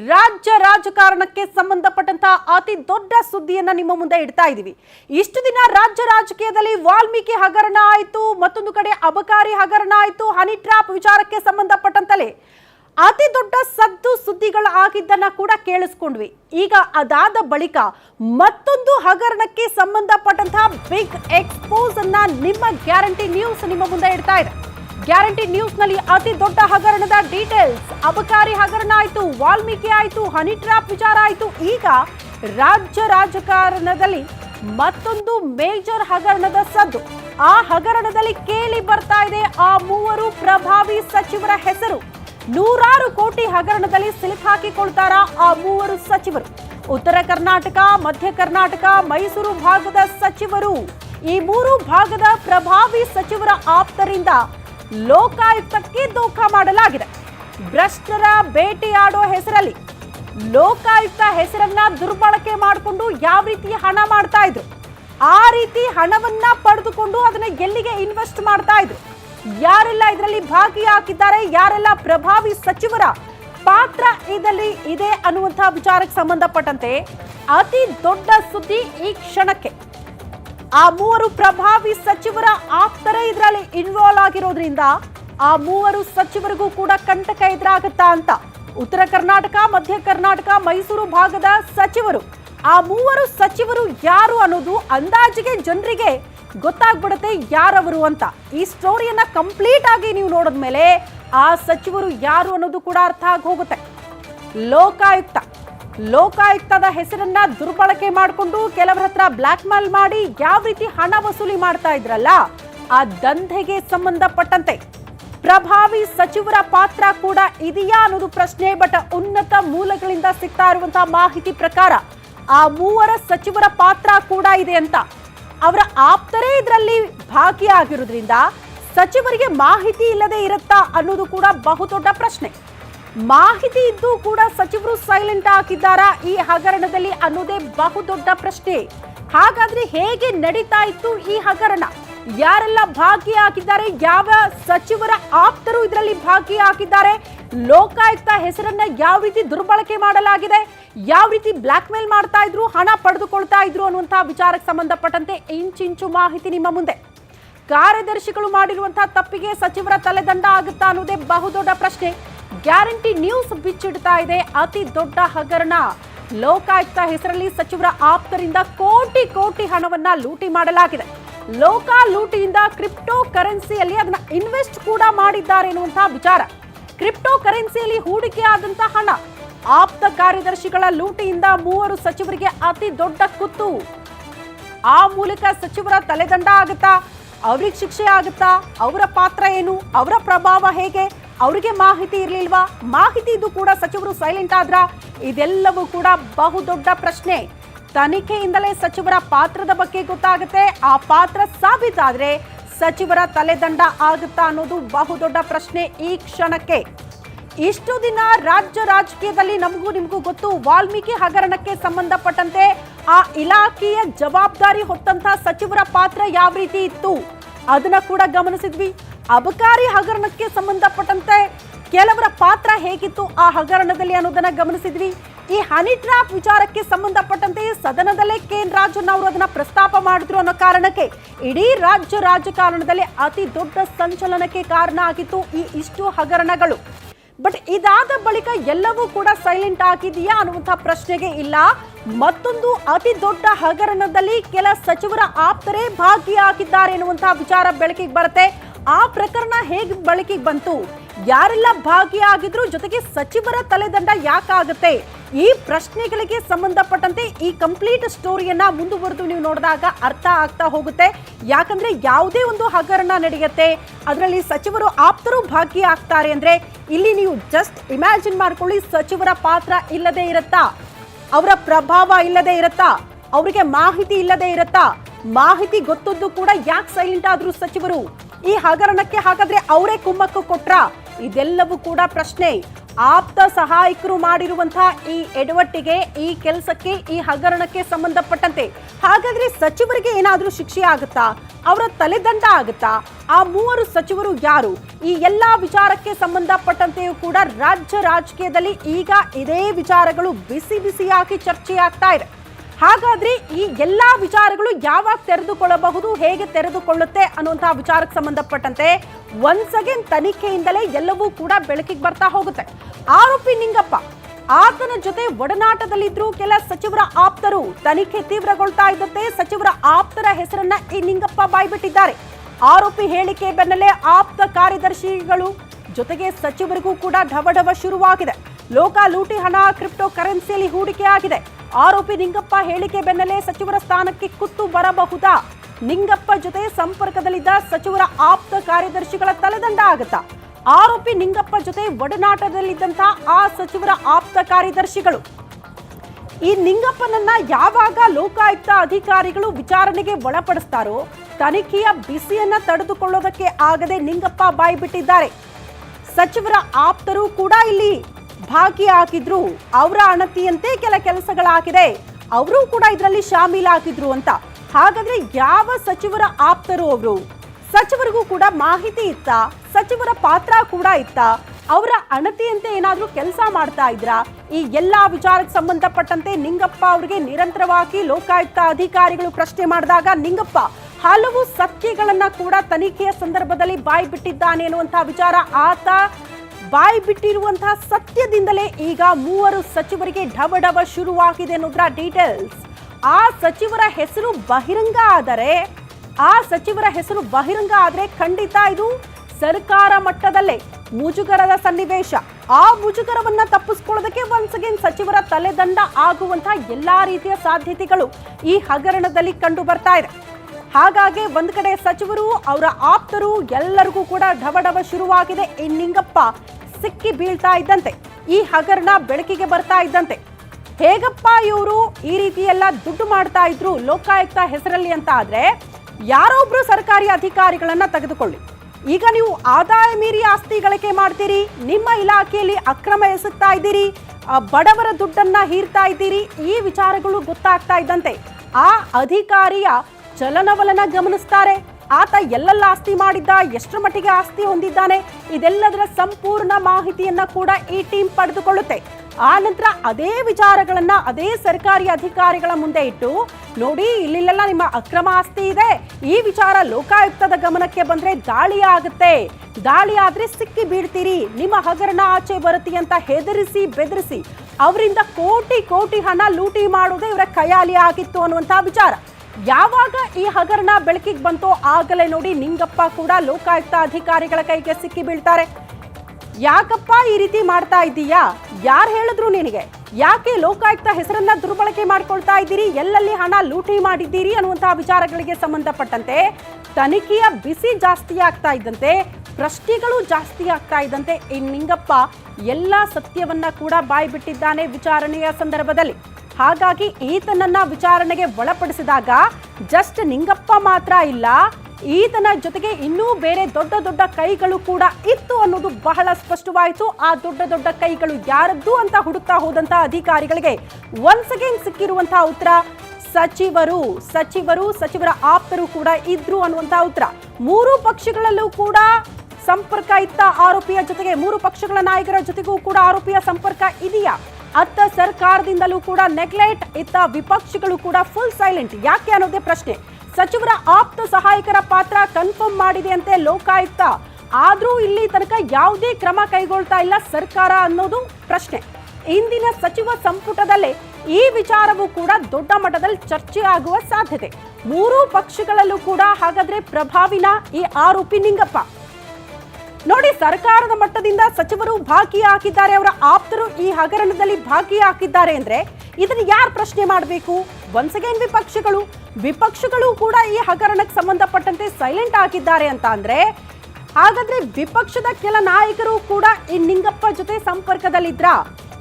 ರಾಜ್ಯ ರಾಜಕಾರಣಕ್ಕೆ ಸಂಬಂಧಪಟ್ಟಂತಹ ಅತಿ ದೊಡ್ಡ ಸುದ್ದಿಯನ್ನ ನಿಮ್ಮ ಮುಂದೆ ಇಡ್ತಾ ಇದ್ದೀವಿ ಇಷ್ಟು ದಿನ ರಾಜ್ಯ ರಾಜಕೀಯದಲ್ಲಿ ವಾಲ್ಮೀಕಿ ಹಗರಣ ಆಯಿತು, ಮತ್ತೊಂದು ಕಡೆ ಅಬಕಾರಿ ಹಗರಣ ಆಯಿತು, ಹನಿ ಟ್ರಾಪ್ ವಿಚಾರಕ್ಕೆ ಸಂಬಂಧಪಟ್ಟಂತಲೇ ಅತಿ ದೊಡ್ಡ ಸದ್ದು ಸುದ್ದಿಗಳು ಆಗಿದ್ದನ್ನ ಕೂಡ ಕೇಳಿಸ್ಕೊಂಡ್ವಿ. ಈಗ ಅದಾದ ಬಳಿಕ ಮತ್ತೊಂದು ಹಗರಣಕ್ಕೆ ಸಂಬಂಧಪಟ್ಟಂತಹ ಬಿಗ್ ಎಕ್ಸ್ಪೋಸ್ ಅನ್ನ ನಿಮ್ಮ ಗ್ಯಾರಂಟಿ ನ್ಯೂಸ್ ನಿಮ್ಮ ಮುಂದೆ ಇಡ್ತಾ ಇದೆ. ಗ್ಯಾರಂಟಿ ನ್ಯೂಸ್ನಲ್ಲಿ ಅತಿ ದೊಡ್ಡ ಹಗರಣದ ಡೀಟೇಲ್ಸ್. ಅಬಕಾರಿ ಹಗರಣ ಆಯಿತು, ವಾಲ್ಮೀಕಿ ಆಯಿತು, ಹನಿ ಟ್ರಾಪ್ ವಿಚಾರ ಆಯಿತು. ಈಗ ರಾಜ್ಯ ರಾಜಕಾರಣದಲ್ಲಿ ಮತ್ತೊಂದು ಮೇಜರ್ ಹಗರಣದ ಸದ್ದು. ಆ ಹಗರಣದಲ್ಲಿ ಕೇಳಿ ಬರ್ತಾ ಇದೆ ಆ ಮೂವರು ಪ್ರಭಾವಿ ಸಚಿವರ ಹೆಸರು. ನೂರಾರು ಕೋಟಿ ಹಗರಣದಲ್ಲಿ ಸಿಲುಕಾಕಿಕೊಳ್ತಾರ ಆ ಮೂವರು ಸಚಿವರು? ಉತ್ತರ ಕರ್ನಾಟಕ, ಮಧ್ಯ ಕರ್ನಾಟಕ, ಮೈಸೂರು ಭಾಗದ ಸಚಿವರು. ಈ ಮೂರು ಭಾಗದ ಪ್ರಭಾವಿ ಸಚಿವರ ಆಪ್ತರಿಂದ ಲೋಕಾಯುಕ್ತಕ್ಕೆ ದೋಖ ಮಾಡಲಾಗಿದೆ. ಭ್ರಷ್ಟರ ಬೇಟೆಯಾಡೋ ಹೆಸರಲ್ಲಿ ಲೋಕಾಯುಕ್ತ ಹೆಸರನ್ನ ದುರ್ಬಳಕೆ ಮಾಡಿಕೊಂಡು ಯಾವ ರೀತಿ ಹಣ ಮಾಡ್ತಾ ಇದ್ರು? ಆ ರೀತಿ ಹಣವನ್ನ ಪಡೆದುಕೊಂಡು ಅದನ್ನ ಎಲ್ಲಿಗೆ ಇನ್ವೆಸ್ಟ್ ಮಾಡ್ತಾ ಇದ್ರು? ಯಾರೆಲ್ಲ ಇದರಲ್ಲಿ ಭಾಗಿಯಾಗಿದ್ದಾರೆ ಯಾರೆಲ್ಲ ಪ್ರಭಾವಿ ಸಚಿವರ ಪಾತ್ರ ಇದರಲ್ಲಿ ಇದೆ ಅನ್ನುವಂತಹ ವಿಚಾರಕ್ಕೆ ಸಂಬಂಧಪಟ್ಟಂತೆ ಅತಿ ದೊಡ್ಡ ಸುದ್ದಿ ಈ ಕ್ಷಣಕ್ಕೆ. ಆ ಮೂವರು ಪ್ರಭಾವಿ ಸಚಿವರ ಆಪ್ತರೇ ಇದರಲ್ಲಿ ಇನ್ವಾಲ್ವ್ ಆಗಿರೋದ್ರಿಂದ ಆ ಮೂವರು ಸಚಿವರಿಗೂ ಕೂಡ ಕಂಟಕ ಎದುರಾಗುತ್ತಾ ಅಂತ ಉತ್ತರ ಕರ್ನಾಟಕ, ಮಧ್ಯ ಕರ್ನಾಟಕ, ಮೈಸೂರು ಭಾಗದ ಸಚಿವರು. ಆ ಮೂವರು ಸಚಿವರು ಯಾರು ಅನ್ನೋದು ಅಂದಾಜಿಗೆ ಜನರಿಗೆ ಗೊತ್ತಾಗ್ಬಿಡುತ್ತೆ ಯಾರವರು ಅಂತ. ಈ ಸ್ಟೋರಿಯನ್ನ ಕಂಪ್ಲೀಟ್ ಆಗಿ ನೀವು ನೋಡಿದ್ಮೇಲೆ ಆ ಸಚಿವರು ಯಾರು ಅನ್ನೋದು ಕೂಡ ಅರ್ಥ ಆಗಿ ಹೋಗುತ್ತೆ ಲೋಕಾಯುಕ್ತ. ಲೋಕಾಯುಕ್ತದ ಹೆಸರನ್ನ ದುರ್ಬಳಕೆ ಮಾಡಿಕೊಂಡು ಕೆಲವರ ಹತ್ರ ಬ್ಲಾಕ್ ಮೇಲ್ ಮಾಡಿ ಯಾವ ರೀತಿ ಹಣ ವಸೂಲಿ ಮಾಡ್ತಾ ಇದ್ರಲ್ಲ, ಆ ದಂಧೆಗೆ ಸಂಬಂಧಪಟ್ಟಂತೆ. ಪ್ರಭಾವಿ ಸಚಿವರ ಪಾತ್ರ ಕೂಡ ಇದೆಯಾ ಅನ್ನೋದು ಪ್ರಶ್ನೆ, ಬಟ್ ಉನ್ನತ ಮೂಲಗಳಿಂದ ಸಿಗ್ತಾ ಇರುವಂತಹ ಮಾಹಿತಿ ಪ್ರಕಾರ ಆ ಮೂವರ ಸಚಿವರ ಪಾತ್ರ ಕೂಡ ಇದೆ ಅಂತ. ಅವರ ಆಪ್ತರೇ ಇದರಲ್ಲಿ ಭಾಗಿಯಾಗಿರೋದ್ರಿಂದ ಸಚಿವರಿಗೆ ಮಾಹಿತಿ ಇಲ್ಲದೆ ಇರುತ್ತಾ ಅನ್ನೋದು ಕೂಡ ಬಹುದೊಡ್ಡ ಪ್ರಶ್ನೆ. ಮಾಹಿತಿ ಇದ್ದು ಕೂಡ ಸಚಿವರು ಸೈಲೆಂಟ್ ಆಗಿದ್ದಾರಾ ಈ ಹಗರಣದಲ್ಲಿ ಅನ್ನೋದೇ ಬಹುದೊಡ್ಡ ಪ್ರಶ್ನೆ. ಹಾಗಾದ್ರೆ ಹೇಗೆ ನಡೀತಾ ಇತ್ತು ಈ ಹಗರಣ? ಯಾರೆಲ್ಲ ಭಾಗಿಯಾಗಿದ್ದಾರೆ? ಯಾವ ಸಚಿವರ ಆಪ್ತರು ಇದರಲ್ಲಿ ಭಾಗಿಯಾಗಿದ್ದಾರೆ? ಲೋಕಾಯುಕ್ತ ಹೆಸರನ್ನ ಯಾವ ರೀತಿ ದುರ್ಬಳಕೆ ಮಾಡಲಾಗಿದೆ? ಯಾವ ರೀತಿ ಬ್ಲಾಕ್ ಮೇಲ್ ಮಾಡ್ತಾ ಇದ್ರು, ಹಣ ಪಡೆದುಕೊಳ್ತಾ ಇದ್ರು ಅನ್ನುವಂತಹ ವಿಚಾರಕ್ಕೆ ಸಂಬಂಧಪಟ್ಟಂತೆ ಇಂಚಿಂಚು ಮಾಹಿತಿ ನಿಮ್ಮ ಮುಂದೆ. ಕಾರ್ಯದರ್ಶಿಗಳು ಮಾಡಿರುವಂತಹ ತಪ್ಪಿಗೆ ಸಚಿವರ ತಲೆದಂಡ ಆಗುತ್ತಾ ಅನ್ನೋದೇ ಬಹುದೊಡ್ಡ ಪ್ರಶ್ನೆ. ಗ್ಯಾರಂಟಿ ನ್ಯೂಸ್ ಬಿಚ್ಚಿಡ್ತಾ ಇದೆ. ಅತಿ ದೊಡ್ಡ ಹಗರಣ. ಲೋಕಾಯುಕ್ತ ಹೆಸರಲ್ಲಿ ಸಚಿವರ ಆಪ್ತರಿಂದ ಕೋಟಿ ಕೋಟಿ ಹಣವನ್ನ ಲೂಟಿ ಮಾಡಲಾಗಿದೆ. ಲೋಕ ಲೂಟಿಯಿಂದ ಕ್ರಿಪ್ಟೋ ಕರೆನ್ಸಿಯಲ್ಲಿ ಅದನ್ನ ಇನ್ವೆಸ್ಟ್ ಕೂಡ ಮಾಡಿದ್ದಾರೆ ಎನ್ನುವಂತಹ ವಿಚಾರ. ಕ್ರಿಪ್ಟೋ ಕರೆನ್ಸಿಯಲ್ಲಿ ಹೂಡಿಕೆ ಆದಂತಹ ಹಣ. ಆಪ್ತ ಕಾರ್ಯದರ್ಶಿಗಳ ಲೂಟಿಯಿಂದ ಮೂವರು ಸಚಿವರಿಗೆ ಅತಿ ದೊಡ್ಡ ಕುತ್ತು. ಆ ಮೂಲಕ ಸಚಿವರ ತಲೆದಂಡ ಆಗುತ್ತಾ? ಅವ್ರಿಗೆ ಶಿಕ್ಷೆ ಆಗುತ್ತಾ? ಅವರ ಪಾತ್ರ ಏನು? ಅವರ ಪ್ರಭಾವ ಹೇಗೆ? ಅವರಿಗೆ ಮಾಹಿತಿ ಇರಲಿಲ್ವಾ? ಮಾಹಿತಿ ಇದು ಕೂಡ ಸಚಿವರು ಸೈಲೆಂಟ್ ಆದ್ರ ಇದೆಲ್ಲವೂ ಕೂಡ ಬಹುದೊಡ್ಡ ಪ್ರಶ್ನೆ. ತನಿಖೆಯಿಂದಲೇ ಸಚಿವರ ಪಾತ್ರದ ಬಗ್ಗೆ ಗೊತ್ತಾಗುತ್ತೆ. ಆ ಪಾತ್ರ ಸಾಬೀತಾದ್ರೆ ಸಚಿವರ ತಲೆದಂಡ ಆಗುತ್ತಾ ಅನ್ನೋದು ಬಹುದೊಡ್ಡ ಪ್ರಶ್ನೆ ಈ ಕ್ಷಣಕ್ಕೆ. ಇಷ್ಟು ದಿನ ರಾಜ್ಯ ರಾಜಕೀಯದಲ್ಲಿ ನಮಗೂ ನಿಮಗೂ ಗೊತ್ತು, ವಾಲ್ಮೀಕಿ ಹಗರಣಕ್ಕೆ ಸಂಬಂಧಪಟ್ಟಂತೆ ಆ ಇಲಾಖೆಯ ಜವಾಬ್ದಾರಿ ಹೊತ್ತಂತ ಸಚಿವರ ಪಾತ್ರ ಯಾವ ರೀತಿ ಇತ್ತು? ಅದನ್ನ ಕೂಡ ಗಮನಿಸಿದ್ವಿ. ಅಬಕಾರಿ ಹಗರಣಕ್ಕೆ ಸಂಬಂಧಪಟ್ಟಂತೆ ಕೆಲವರ ಪಾತ್ರ ಹೇಗಿತ್ತು ಆ ಹಗರಣದಲ್ಲಿ ಅನ್ನೋದನ್ನ ಗಮನಿಸಿದ್ವಿ. ಈ ಹನಿ ಟ್ರಾಪ್ ವಿಚಾರಕ್ಕೆ ಸಂಬಂಧಪಟ್ಟಂತೆ ಸದನದಲ್ಲೇ ಕೆ ಎನ್ ರಾಜನ್ ಅವರು ಅದನ್ನ ಪ್ರಸ್ತಾಪ ಮಾಡಿದ್ರು ಅನ್ನೋ ಕಾರಣಕ್ಕೆ ಇಡೀ ರಾಜ್ಯ ರಾಜಕಾರಣದಲ್ಲಿ ಅತಿ ದೊಡ್ಡ ಸಂಚಲನಕ್ಕೆ ಕಾರಣ ಆಗಿತ್ತು ಈ ಇಷ್ಟು ಹಗರಣಗಳು. ಬಟ್ ಇದಾದ ಬಳಿಕ ಎಲ್ಲವೂ ಕೂಡ ಸೈಲೆಂಟ್ ಆಗಿದೆಯಾ ಅನ್ನುವಂತಹ ಪ್ರಶ್ನೆಗೆ ಇಲ್ಲ. ಮತ್ತೊಂದು ಅತಿ ದೊಡ್ಡ ಹಗರಣದಲ್ಲಿ ಕೆಲ ಸಚಿವರ ಆಪ್ತರೇ ಭಾಗಿಯಾಗಿದ್ದಾರೆ ಎನ್ನುವಂತಹ ವಿಚಾರ ಬೆಳಕಿಗೆ ಬರುತ್ತೆ. ಆ ಪ್ರಕರಣ ಹೇಗೆ ಬಳಕೆಗೆ ಬಂತು? ಯಾರೆಲ್ಲ ಭಾಗಿಯಾಗಿದ್ರು ಜೊತೆಗೆ ಸಚಿವರ ತಲೆದಂಡ ಯಾಕಾಗುತ್ತೆ? ಈ ಪ್ರಶ್ನೆಗಳಿಗೆ ಸಂಬಂಧಪಟ್ಟಂತೆ ಈ ಕಂಪ್ಲೀಟ್ ಸ್ಟೋರಿಯನ್ನ ಮುಂದುವರೆದು ನೀವು ನೋಡಿದಾಗ ಅರ್ಥ ಆಗ್ತಾ ಹೋಗುತ್ತೆ. ಯಾಕಂದ್ರೆ ಯಾವುದೇ ಒಂದು ಹಗರಣ ನಡೆಯುತ್ತೆ. ಅದರಲ್ಲಿ ಸಚಿವರು ಆಪ್ತರು ಭಾಗಿಯಾಗ್ತಾರೆ ಅಂದ್ರೆ ಇಲ್ಲಿ ನೀವು ಜಸ್ಟ್ ಇಮ್ಯಾಜಿನ್ ಮಾಡ್ಕೊಳ್ಳಿ, ಸಚಿವರ ಪಾತ್ರ ಇಲ್ಲದೆ ಇರುತ್ತಾ? ಅವರ ಪ್ರಭಾವ ಇಲ್ಲದೆ ಇರುತ್ತಾ? ಅವರಿಗೆ ಮಾಹಿತಿ ಇಲ್ಲದೆ ಇರುತ್ತಾ? ಮಾಹಿತಿ ಗೊತ್ತದ್ದು ಕೂಡ ಯಾಕೆ ಸೈಲೆಂಟ್ ಆದ್ರು ಸಚಿವರು? ಈ ಹಗರಣಕ್ಕೆ ಹಾಗಾದ್ರೆ ಅವರೇ ಕುಮ್ಮಕ್ಕು ಕೊಟ್ರ? ಇದೆಲ್ಲವೂ ಕೂಡ ಪ್ರಶ್ನೆ. ಆಪ್ತ ಸಹಾಯಕರು ಮಾಡಿರುವಂತಹ ಈ ಎಡವಟ್ಟಿಗೆ, ಈ ಕೆಲಸಕ್ಕೆ, ಈ ಹಗರಣಕ್ಕೆ ಸಂಬಂಧಪಟ್ಟಂತೆ. ಹಾಗಾದ್ರೆ ಸಚಿವರಿಗೆ ಏನಾದರೂ ಶಿಕ್ಷೆ ಆಗುತ್ತಾ? ಅವರ ತಲೆದಂಡ ಆಗುತ್ತಾ? ಆ ಮೂವರು ಸಚಿವರು ಯಾರು? ಈ ಎಲ್ಲಾ ವಿಚಾರಕ್ಕೆ ಸಂಬಂಧಪಟ್ಟಂತೆಯೂ ಕೂಡ ರಾಜ್ಯ ರಾಜಕೀಯದಲ್ಲಿ ಈಗ ಇದೇ ವಿಚಾರಗಳು ಬಿಸಿ ಬಿಸಿಯಾಗಿ ಚರ್ಚೆಯಾಗ್ತಾ ಇದೆ. ಹಾಗಾದ್ರೆ ಈ ಎಲ್ಲಾ ವಿಚಾರಗಳು ಯಾವಾಗ ತೆರೆದುಕೊಳ್ಳಬಹುದು, ಹೇಗೆ ತೆರೆದುಕೊಳ್ಳುತ್ತೆ ಅನ್ನುವಂತಹ ವಿಚಾರಕ್ಕೆ ಸಂಬಂಧಪಟ್ಟಂತೆ ಒನ್ಸ್ ಅಗೇನ್ ತನಿಖೆಯಿಂದಲೇ ಎಲ್ಲವೂ ಕೂಡ ಬೆಳಕಿಗೆ ಬರ್ತಾ ಹೋಗುತ್ತೆ. ಆರೋಪಿ ನಿಂಗಪ್ಪ, ಆತನ ಜೊತೆ ಒಡನಾಟದಲ್ಲಿದ್ರು ಕೆಲ ಸಚಿವರ ಆಪ್ತರು ತನಿಖೆ ತೀವ್ರಗೊಳ್ತಾ ಇದ್ದಂತೆ ಸಚಿವರ ಆಪ್ತರ ಹೆಸರನ್ನ ಈ ನಿಂಗಪ್ಪ ಬಾಯ್ಬಿಟ್ಟಿದ್ದಾರೆ. ಆರೋಪಿ ಹೇಳಿಕೆ ಬೆನ್ನಲ್ಲೇ ಆಪ್ತ ಕಾರ್ಯದರ್ಶಿಗಳು ಜೊತೆಗೆ ಸಚಿವರಿಗೂ ಕೂಡ ಢವಢವ ಶುರುವಾಗಿದೆ. ಲೋಕ ಲೂಟಿ ಹಣ ಕ್ರಿಪ್ಟೋ ಕರೆನ್ಸಿಯಲ್ಲಿ ಹೂಡಿಕೆಯಾಗಿದೆ. ಆರೋಪಿ ನಿಂಗಪ್ಪ ಹೇಳಿಕೆ ಬೆನ್ನಲ್ಲೇ ಸಚಿವರ ಸ್ಥಾನಕ್ಕೆ ಕುತ್ತು ಬರಬಹುದಾ? ನಿಂಗಪ್ಪ ಜೊತೆ ಸಂಪರ್ಕದಲ್ಲಿದ್ದ ಸಚಿವರ ಆಪ್ತ ಕಾರ್ಯದರ್ಶಿಗಳ ತಲೆದಂಡ ಆಗುತ್ತಾ? ಆರೋಪಿ ನಿಂಗಪ್ಪ ಜೊತೆ ಒಡನಾಟದಲ್ಲಿದ್ದಂತ ಆ ಸಚಿವರ ಆಪ್ತ ಕಾರ್ಯದರ್ಶಿಗಳು. ಈ ನಿಂಗಪ್ಪನನ್ನ ಯಾವಾಗ ಲೋಕಾಯುಕ್ತ ಅಧಿಕಾರಿಗಳು ವಿಚಾರಣೆಗೆ ಒಳಪಡಿಸ್ತಾರೋ, ತನಿಖೆಯ ಬಿಸಿಯನ್ನ ತಡೆದುಕೊಳ್ಳೋದಕ್ಕೆ ಆಗದೆ ನಿಂಗಪ್ಪ ಬಾಯ್ಬಿಟ್ಟಿದ್ದಾರೆ. ಸಚಿವರ ಆಪ್ತರು ಕೂಡ ಇಲ್ಲಿ ಭಾಗಿಯಾಗಿದ್ರು ಅವರ ಅಣತಿಯಂತೆ ಕೆಲ ಕೆಲಸಗಳಾಗಿದೆ. ಅವರು ಕೂಡ ಇದರಲ್ಲಿ ಶಾಮೀಲಾಗಿದ್ರು ಅಂತ. ಹಾಗಾದ್ರೆ ಯಾವ ಸಚಿವರ ಆಪ್ತರು ಅವರು? ಸಚಿವರಿಗೂ ಕೂಡ ಮಾಹಿತಿ ಇತ್ತ? ಸಚಿವರ ಪಾತ್ರ ಕೂಡ ಇತ್ತ? ಅವರ ಅಣತಿಯಂತೆ ಏನಾದ್ರೂ ಕೆಲಸ ಮಾಡ್ತಾ ಇದ್ರಾ? ಈ ಎಲ್ಲಾ ವಿಚಾರಕ್ಕೆ ಸಂಬಂಧಪಟ್ಟಂತೆ ನಿಂಗಪ್ಪ ಅವರಿಗೆ ನಿರಂತರವಾಗಿ ಲೋಕಾಯುಕ್ತ ಅಧಿಕಾರಿಗಳು ಪ್ರಶ್ನೆ ಮಾಡಿದಾಗ, ನಿಂಗಪ್ಪ, ಹಲವು ಸತ್ಯಗಳನ್ನ ಕೂಡ ತನಿಖೆಯ ಸಂದರ್ಭದಲ್ಲಿ ಬಾಯಿ ಬಿಟ್ಟಿದ್ದಾನೆ ಅನ್ನುವಂತಹ ವಿಚಾರ ಆತ ಬಾಯಿ ಬಿಟ್ಟಿರುವಂತಹ ಸತ್ಯದಿಂದಲೇ ಈಗ ಮೂವರು ಸಚಿವರಿಗೆ ಢವಢವ ಶುರುವಾಗಿದೆ ಅನ್ನೋದ್ರ ಡೀಟೇಲ್ಸ್ ಆ ಸಚಿವರ ಹೆಸರು ಬಹಿರಂಗ ಆದರೆ, ಆ ಸಚಿವರ ಹೆಸರು ಬಹಿರಂಗ ಆದರೆ ಖಂಡಿತ ಇದು ಸರ್ಕಾರ ಮಟ್ಟದಲ್ಲೇ ಮುಜುಗರದ ಸನ್ನಿವೇಶ. ಆ ಮುಜುಗರವನ್ನ ತಪ್ಪಿಸ್ಕೊಳ್ಳೋದಕ್ಕೆ ಒನ್ಸ್ ಅಗೇನ್ ಸಚಿವರ ತಲೆದಂಡ ಆಗುವಂತಹ ಎಲ್ಲಾ ರೀತಿಯ ಸಾಧ್ಯತೆಗಳು ಈ ಹಗರಣದಲ್ಲಿ ಕಂಡು ಬರ್ತಾ ಇದೆ. ಹಾಗಾಗಿ ಒಂದ್ ಕಡೆ ಸಚಿವರು, ಅವರ ಆಪ್ತರು ಎಲ್ಲರಿಗೂ ಕೂಡ ಢಬ ಶುರುವಾಗಿದೆ. ಇನ್ನಿಂಗಪ್ಪ ನಿಂಗಪ್ಪ ಸಿಕ್ಕಿ ಬೀಳ್ತಾ ಇದ್ದಂತೆ, ಈ ಹಗರಣ ಬೆಳಕಿಗೆ ಬರ್ತಾ ಇದ್ದಂತೆ. ಹೇಗಪ್ಪ ಇವರು ಈ ರೀತಿ ಎಲ್ಲ ದುಡ್ಡು ಮಾಡ್ತಾ ಇದ್ರು ಲೋಕಾಯುಕ್ತ ಹೆಸರಲ್ಲಿ ಅಂತ ಆದ್ರೆ, ಯಾರೊಬ್ರು ಸರ್ಕಾರಿ ಅಧಿಕಾರಿಗಳನ್ನ ತೆಗೆದುಕೊಳ್ಳಿ. ಈಗ ನೀವು ಆದಾಯ ಮೀರಿ ಆಸ್ತಿ ಗಳಿಕೆ ಮಾಡ್ತೀರಿ, ನಿಮ್ಮ ಇಲಾಖೆಯಲ್ಲಿ ಅಕ್ರಮ ಎಸಗ್ತಾ ಇದ್ದೀರಿ ಬಡವರ ದುಡ್ಡನ್ನ ಹೀರ್ತಾ ಇದ್ದೀರಿ, ಈ ವಿಚಾರಗಳು ಗೊತ್ತಾಗ್ತಾ ಇದ್ದಂತೆ. ಆ ಅಧಿಕಾರಿಯ ಚಲನವಲನ ಗಮನಿಸ್ತಾರೆ. ಆತ ಎಲ್ಲೆಲ್ಲ ಆಸ್ತಿ ಮಾಡಿದ್ದ, ಎಷ್ಟರ ಮಟ್ಟಿಗೆ ಆಸ್ತಿ ಹೊಂದಿದ್ದಾನೆ, ಇದೆಲ್ಲದರ ಸಂಪೂರ್ಣ ಮಾಹಿತಿಯನ್ನ ಕೂಡ ಈ ಟೀಮ್ ಪಡೆದುಕೊಳ್ಳುತ್ತೆ. ಆ ನಂತರ ಅದೇ ವಿಚಾರಗಳನ್ನ ಅದೇ ಸರ್ಕಾರಿ ಅಧಿಕಾರಿಗಳ ಮುಂದೆ ಇಟ್ಟು, ನೋಡಿ, ಇಲ್ಲಿಲ್ಲೆಲ್ಲ ನಿಮ್ಮ ಅಕ್ರಮ ಆಸ್ತಿ ಇದೆ, ಈ ವಿಚಾರ ಲೋಕಾಯುಕ್ತದ ಗಮನಕ್ಕೆ ಬಂದ್ರೆ ದಾಳಿ ಆಗುತ್ತೆ. ದಾಳಿ ಆದ್ರೆ ಸಿಕ್ಕಿ ಬೀಳ್ತೀರಿ, ನಿಮ್ಮ ಹಗರಣ ಆಚೆ ಬರುತ್ತೆ ಅಂತ ಹೆದರಿಸಿ, ಬೆದರಿಸಿ, ಅವರಿಂದ ಕೋಟಿ ಕೋಟಿ ಹಣ ಲೂಟಿ ಮಾಡುವುದೇ ಇವರ ಕಯಾಲಿ ಆಗಿತ್ತು ಅನ್ನುವಂತಹ ವಿಚಾರ. ಯಾವಾಗ ಈ ಹಗರಣ ಬೆಳಕಿಗೆ ಬಂತೋ ಆಗಲೇ ನೋಡಿ ನಿಂಗಪ್ಪ ಕೂಡ ಲೋಕಾಯುಕ್ತ ಅಧಿಕಾರಿಗಳ ಕೈಗೆ ಸಿಕ್ಕಿ ಬೀಳ್ತಾರೆ. ಯಾಕಪ್ಪ ಈ ರೀತಿ ಮಾಡ್ತಾ ಇದ್ದೀಯಾ? ಯಾರು ಹೇಳಿದ್ರು ನಿನಗೆ? ಯಾಕೆ ಲೋಕಾಯುಕ್ತ ಹೆಸರನ್ನ ದುರ್ಬಳಕೆ ಮಾಡ್ಕೊಳ್ತಾ ಇದ್ದೀರಿ? ಎಲ್ಲೆಲ್ಲಿ ಹಣ ಲೂಟಿ ಮಾಡಿದ್ದೀರಿ ಅನ್ನುವಂತಹ ವಿಚಾರಗಳಿಗೆ ಸಂಬಂಧಪಟ್ಟಂತೆ ತನಿಖೆಯ ಬಿಸಿ ಜಾಸ್ತಿ ಆಗ್ತಾ ಇದ್ದಂತೆ, ಪ್ರಶ್ನೆಗಳು ಜಾಸ್ತಿ ಆಗ್ತಾ ಇದ್ದಂತೆ ಈ ನಿಂಗಪ್ಪ ಎಲ್ಲ ಸತ್ಯವನ್ನ ಕೂಡ ಬಾಯ್ಬಿಟ್ಟಿದ್ದಾನೆ ವಿಚಾರಣೆಯ ಸಂದರ್ಭದಲ್ಲಿ. ಹಾಗಾಗಿ ಈತನನ್ನ ವಿಚಾರಣೆಗೆ ಒಳಪಡಿಸಿದಾಗ ಜಸ್ಟ್ ನಿಂಗಪ್ಪ ಮಾತ್ರ ಇಲ್ಲ, ಈತನ ಜೊತೆಗೆ ಇನ್ನೂ ಬೇರೆ ದೊಡ್ಡ ದೊಡ್ಡ ಕೈಗಳು ಕೂಡ ಇತ್ತು ಅನ್ನೋದು ಬಹಳ ಸ್ಪಷ್ಟವಾಯಿತು. ಆ ದೊಡ್ಡ ದೊಡ್ಡ ಕೈಗಳು ಯಾರದ್ದು ಅಂತ ಹುಡುಕ್ತಾ ಹೋದಂತ ಅಧಿಕಾರಿಗಳಿಗೆ ಒನ್ಸ್ ಅಗೇನ್ ಸಿಕ್ಕಿರುವಂತಹ ಉತ್ತರ, ಸಚಿವರು ಸಚಿವರು, ಸಚಿವರ ಆಪ್ತರು ಕೂಡ ಇದ್ರು ಅನ್ನುವಂತಹ ಉತ್ತರ. ಮೂರು ಪಕ್ಷಗಳಲ್ಲೂ ಕೂಡ ಸಂಪರ್ಕ ಇತ್ತ ಆರೋಪಿಯ ಜೊತೆಗೆ, ಮೂರು ಪಕ್ಷಗಳ ನಾಯಕರ ಜೊತೆಗೂ ಕೂಡ ಆರೋಪಿಯ ಸಂಪರ್ಕ ಇದೆಯಾ? ಅತ್ತ ಸರ್ಕಾರದಿಂದಲೂ ಕೂಡ ನೆಗ್ಲೆಕ್ಟ್ ಇತ್ತ ವಿಪಕ್ಷಗಳು ಕೂಡ ಫುಲ್ ಸೈಲೆಂಟ್ ಯಾಕೆ ಅನ್ನೋದೇ ಪ್ರಶ್ನೆ. ಸಚಿವರ ಆಪ್ತ ಸಹಾಯಕರ ಪಾತ್ರ ಕನ್ಫರ್ಮ್ ಮಾಡಿದೆಯಂತೆ ಲೋಕಾಯುಕ್ತ. ಆದರೂ ಇಲ್ಲಿ ತನಕ ಯಾವುದೇ ಕ್ರಮ ಕೈಗೊಳ್ತಾ ಇಲ್ಲ ಸರ್ಕಾರ ಅನ್ನೋದು ಪ್ರಶ್ನೆ. ಇಂದಿನ ಸಚಿವ ಸಂಪುಟದಲ್ಲೇ ಈ ವಿಚಾರವೂ ಕೂಡ ದೊಡ್ಡ ಮಟ್ಟದಲ್ಲಿ ಚರ್ಚೆ ಆಗುವ ಸಾಧ್ಯತೆ. ಮೂರೂ ಪಕ್ಷಗಳಲ್ಲೂ ಕೂಡ ಹಾಗಾದ್ರೆ ಪ್ರಭಾವಿನ ಈ ಆರೋಪಿ ನಿಂಗಪ್ಪ. ನೋಡಿ, ಸರ್ಕಾರದ ಮಟ್ಟದಿಂದ ಸಚಿವರು ಭಾಗಿಯಾಗಿದ್ದಾರೆ. ಅವರ ಆಪ್ತರು ಈ ಹಗರಣದಲ್ಲಿ ಭಾಗಿಯಾಗಿದ್ದಾರೆ ಅಂದ್ರೆ ಇದನ್ನ ಯಾರು ಪ್ರಶ್ನೆ ಮಾಡಬೇಕು? ಒನ್ಸ್ ಅಗೇನ್ ವಿಪಕ್ಷಗಳು. ವಿಪಕ್ಷಗಳು ಕೂಡ ಈ ಹಗರಣಕ್ಕೆ ಸಂಬಂಧಪಟ್ಟಂತೆ ಸೈಲೆಂಟ್ ಆಗಿದ್ದಾರೆ ಅಂತ ಅಂದ್ರೆ, ಹಾಗಾದ್ರೆ ವಿಪಕ್ಷದ ಕೆಲ ನಾಯಕರು ಕೂಡ ಈ ನಿಂಗಪ್ಪ ಜೊತೆ ಸಂಪರ್ಕದಲ್ಲಿದ್ರ?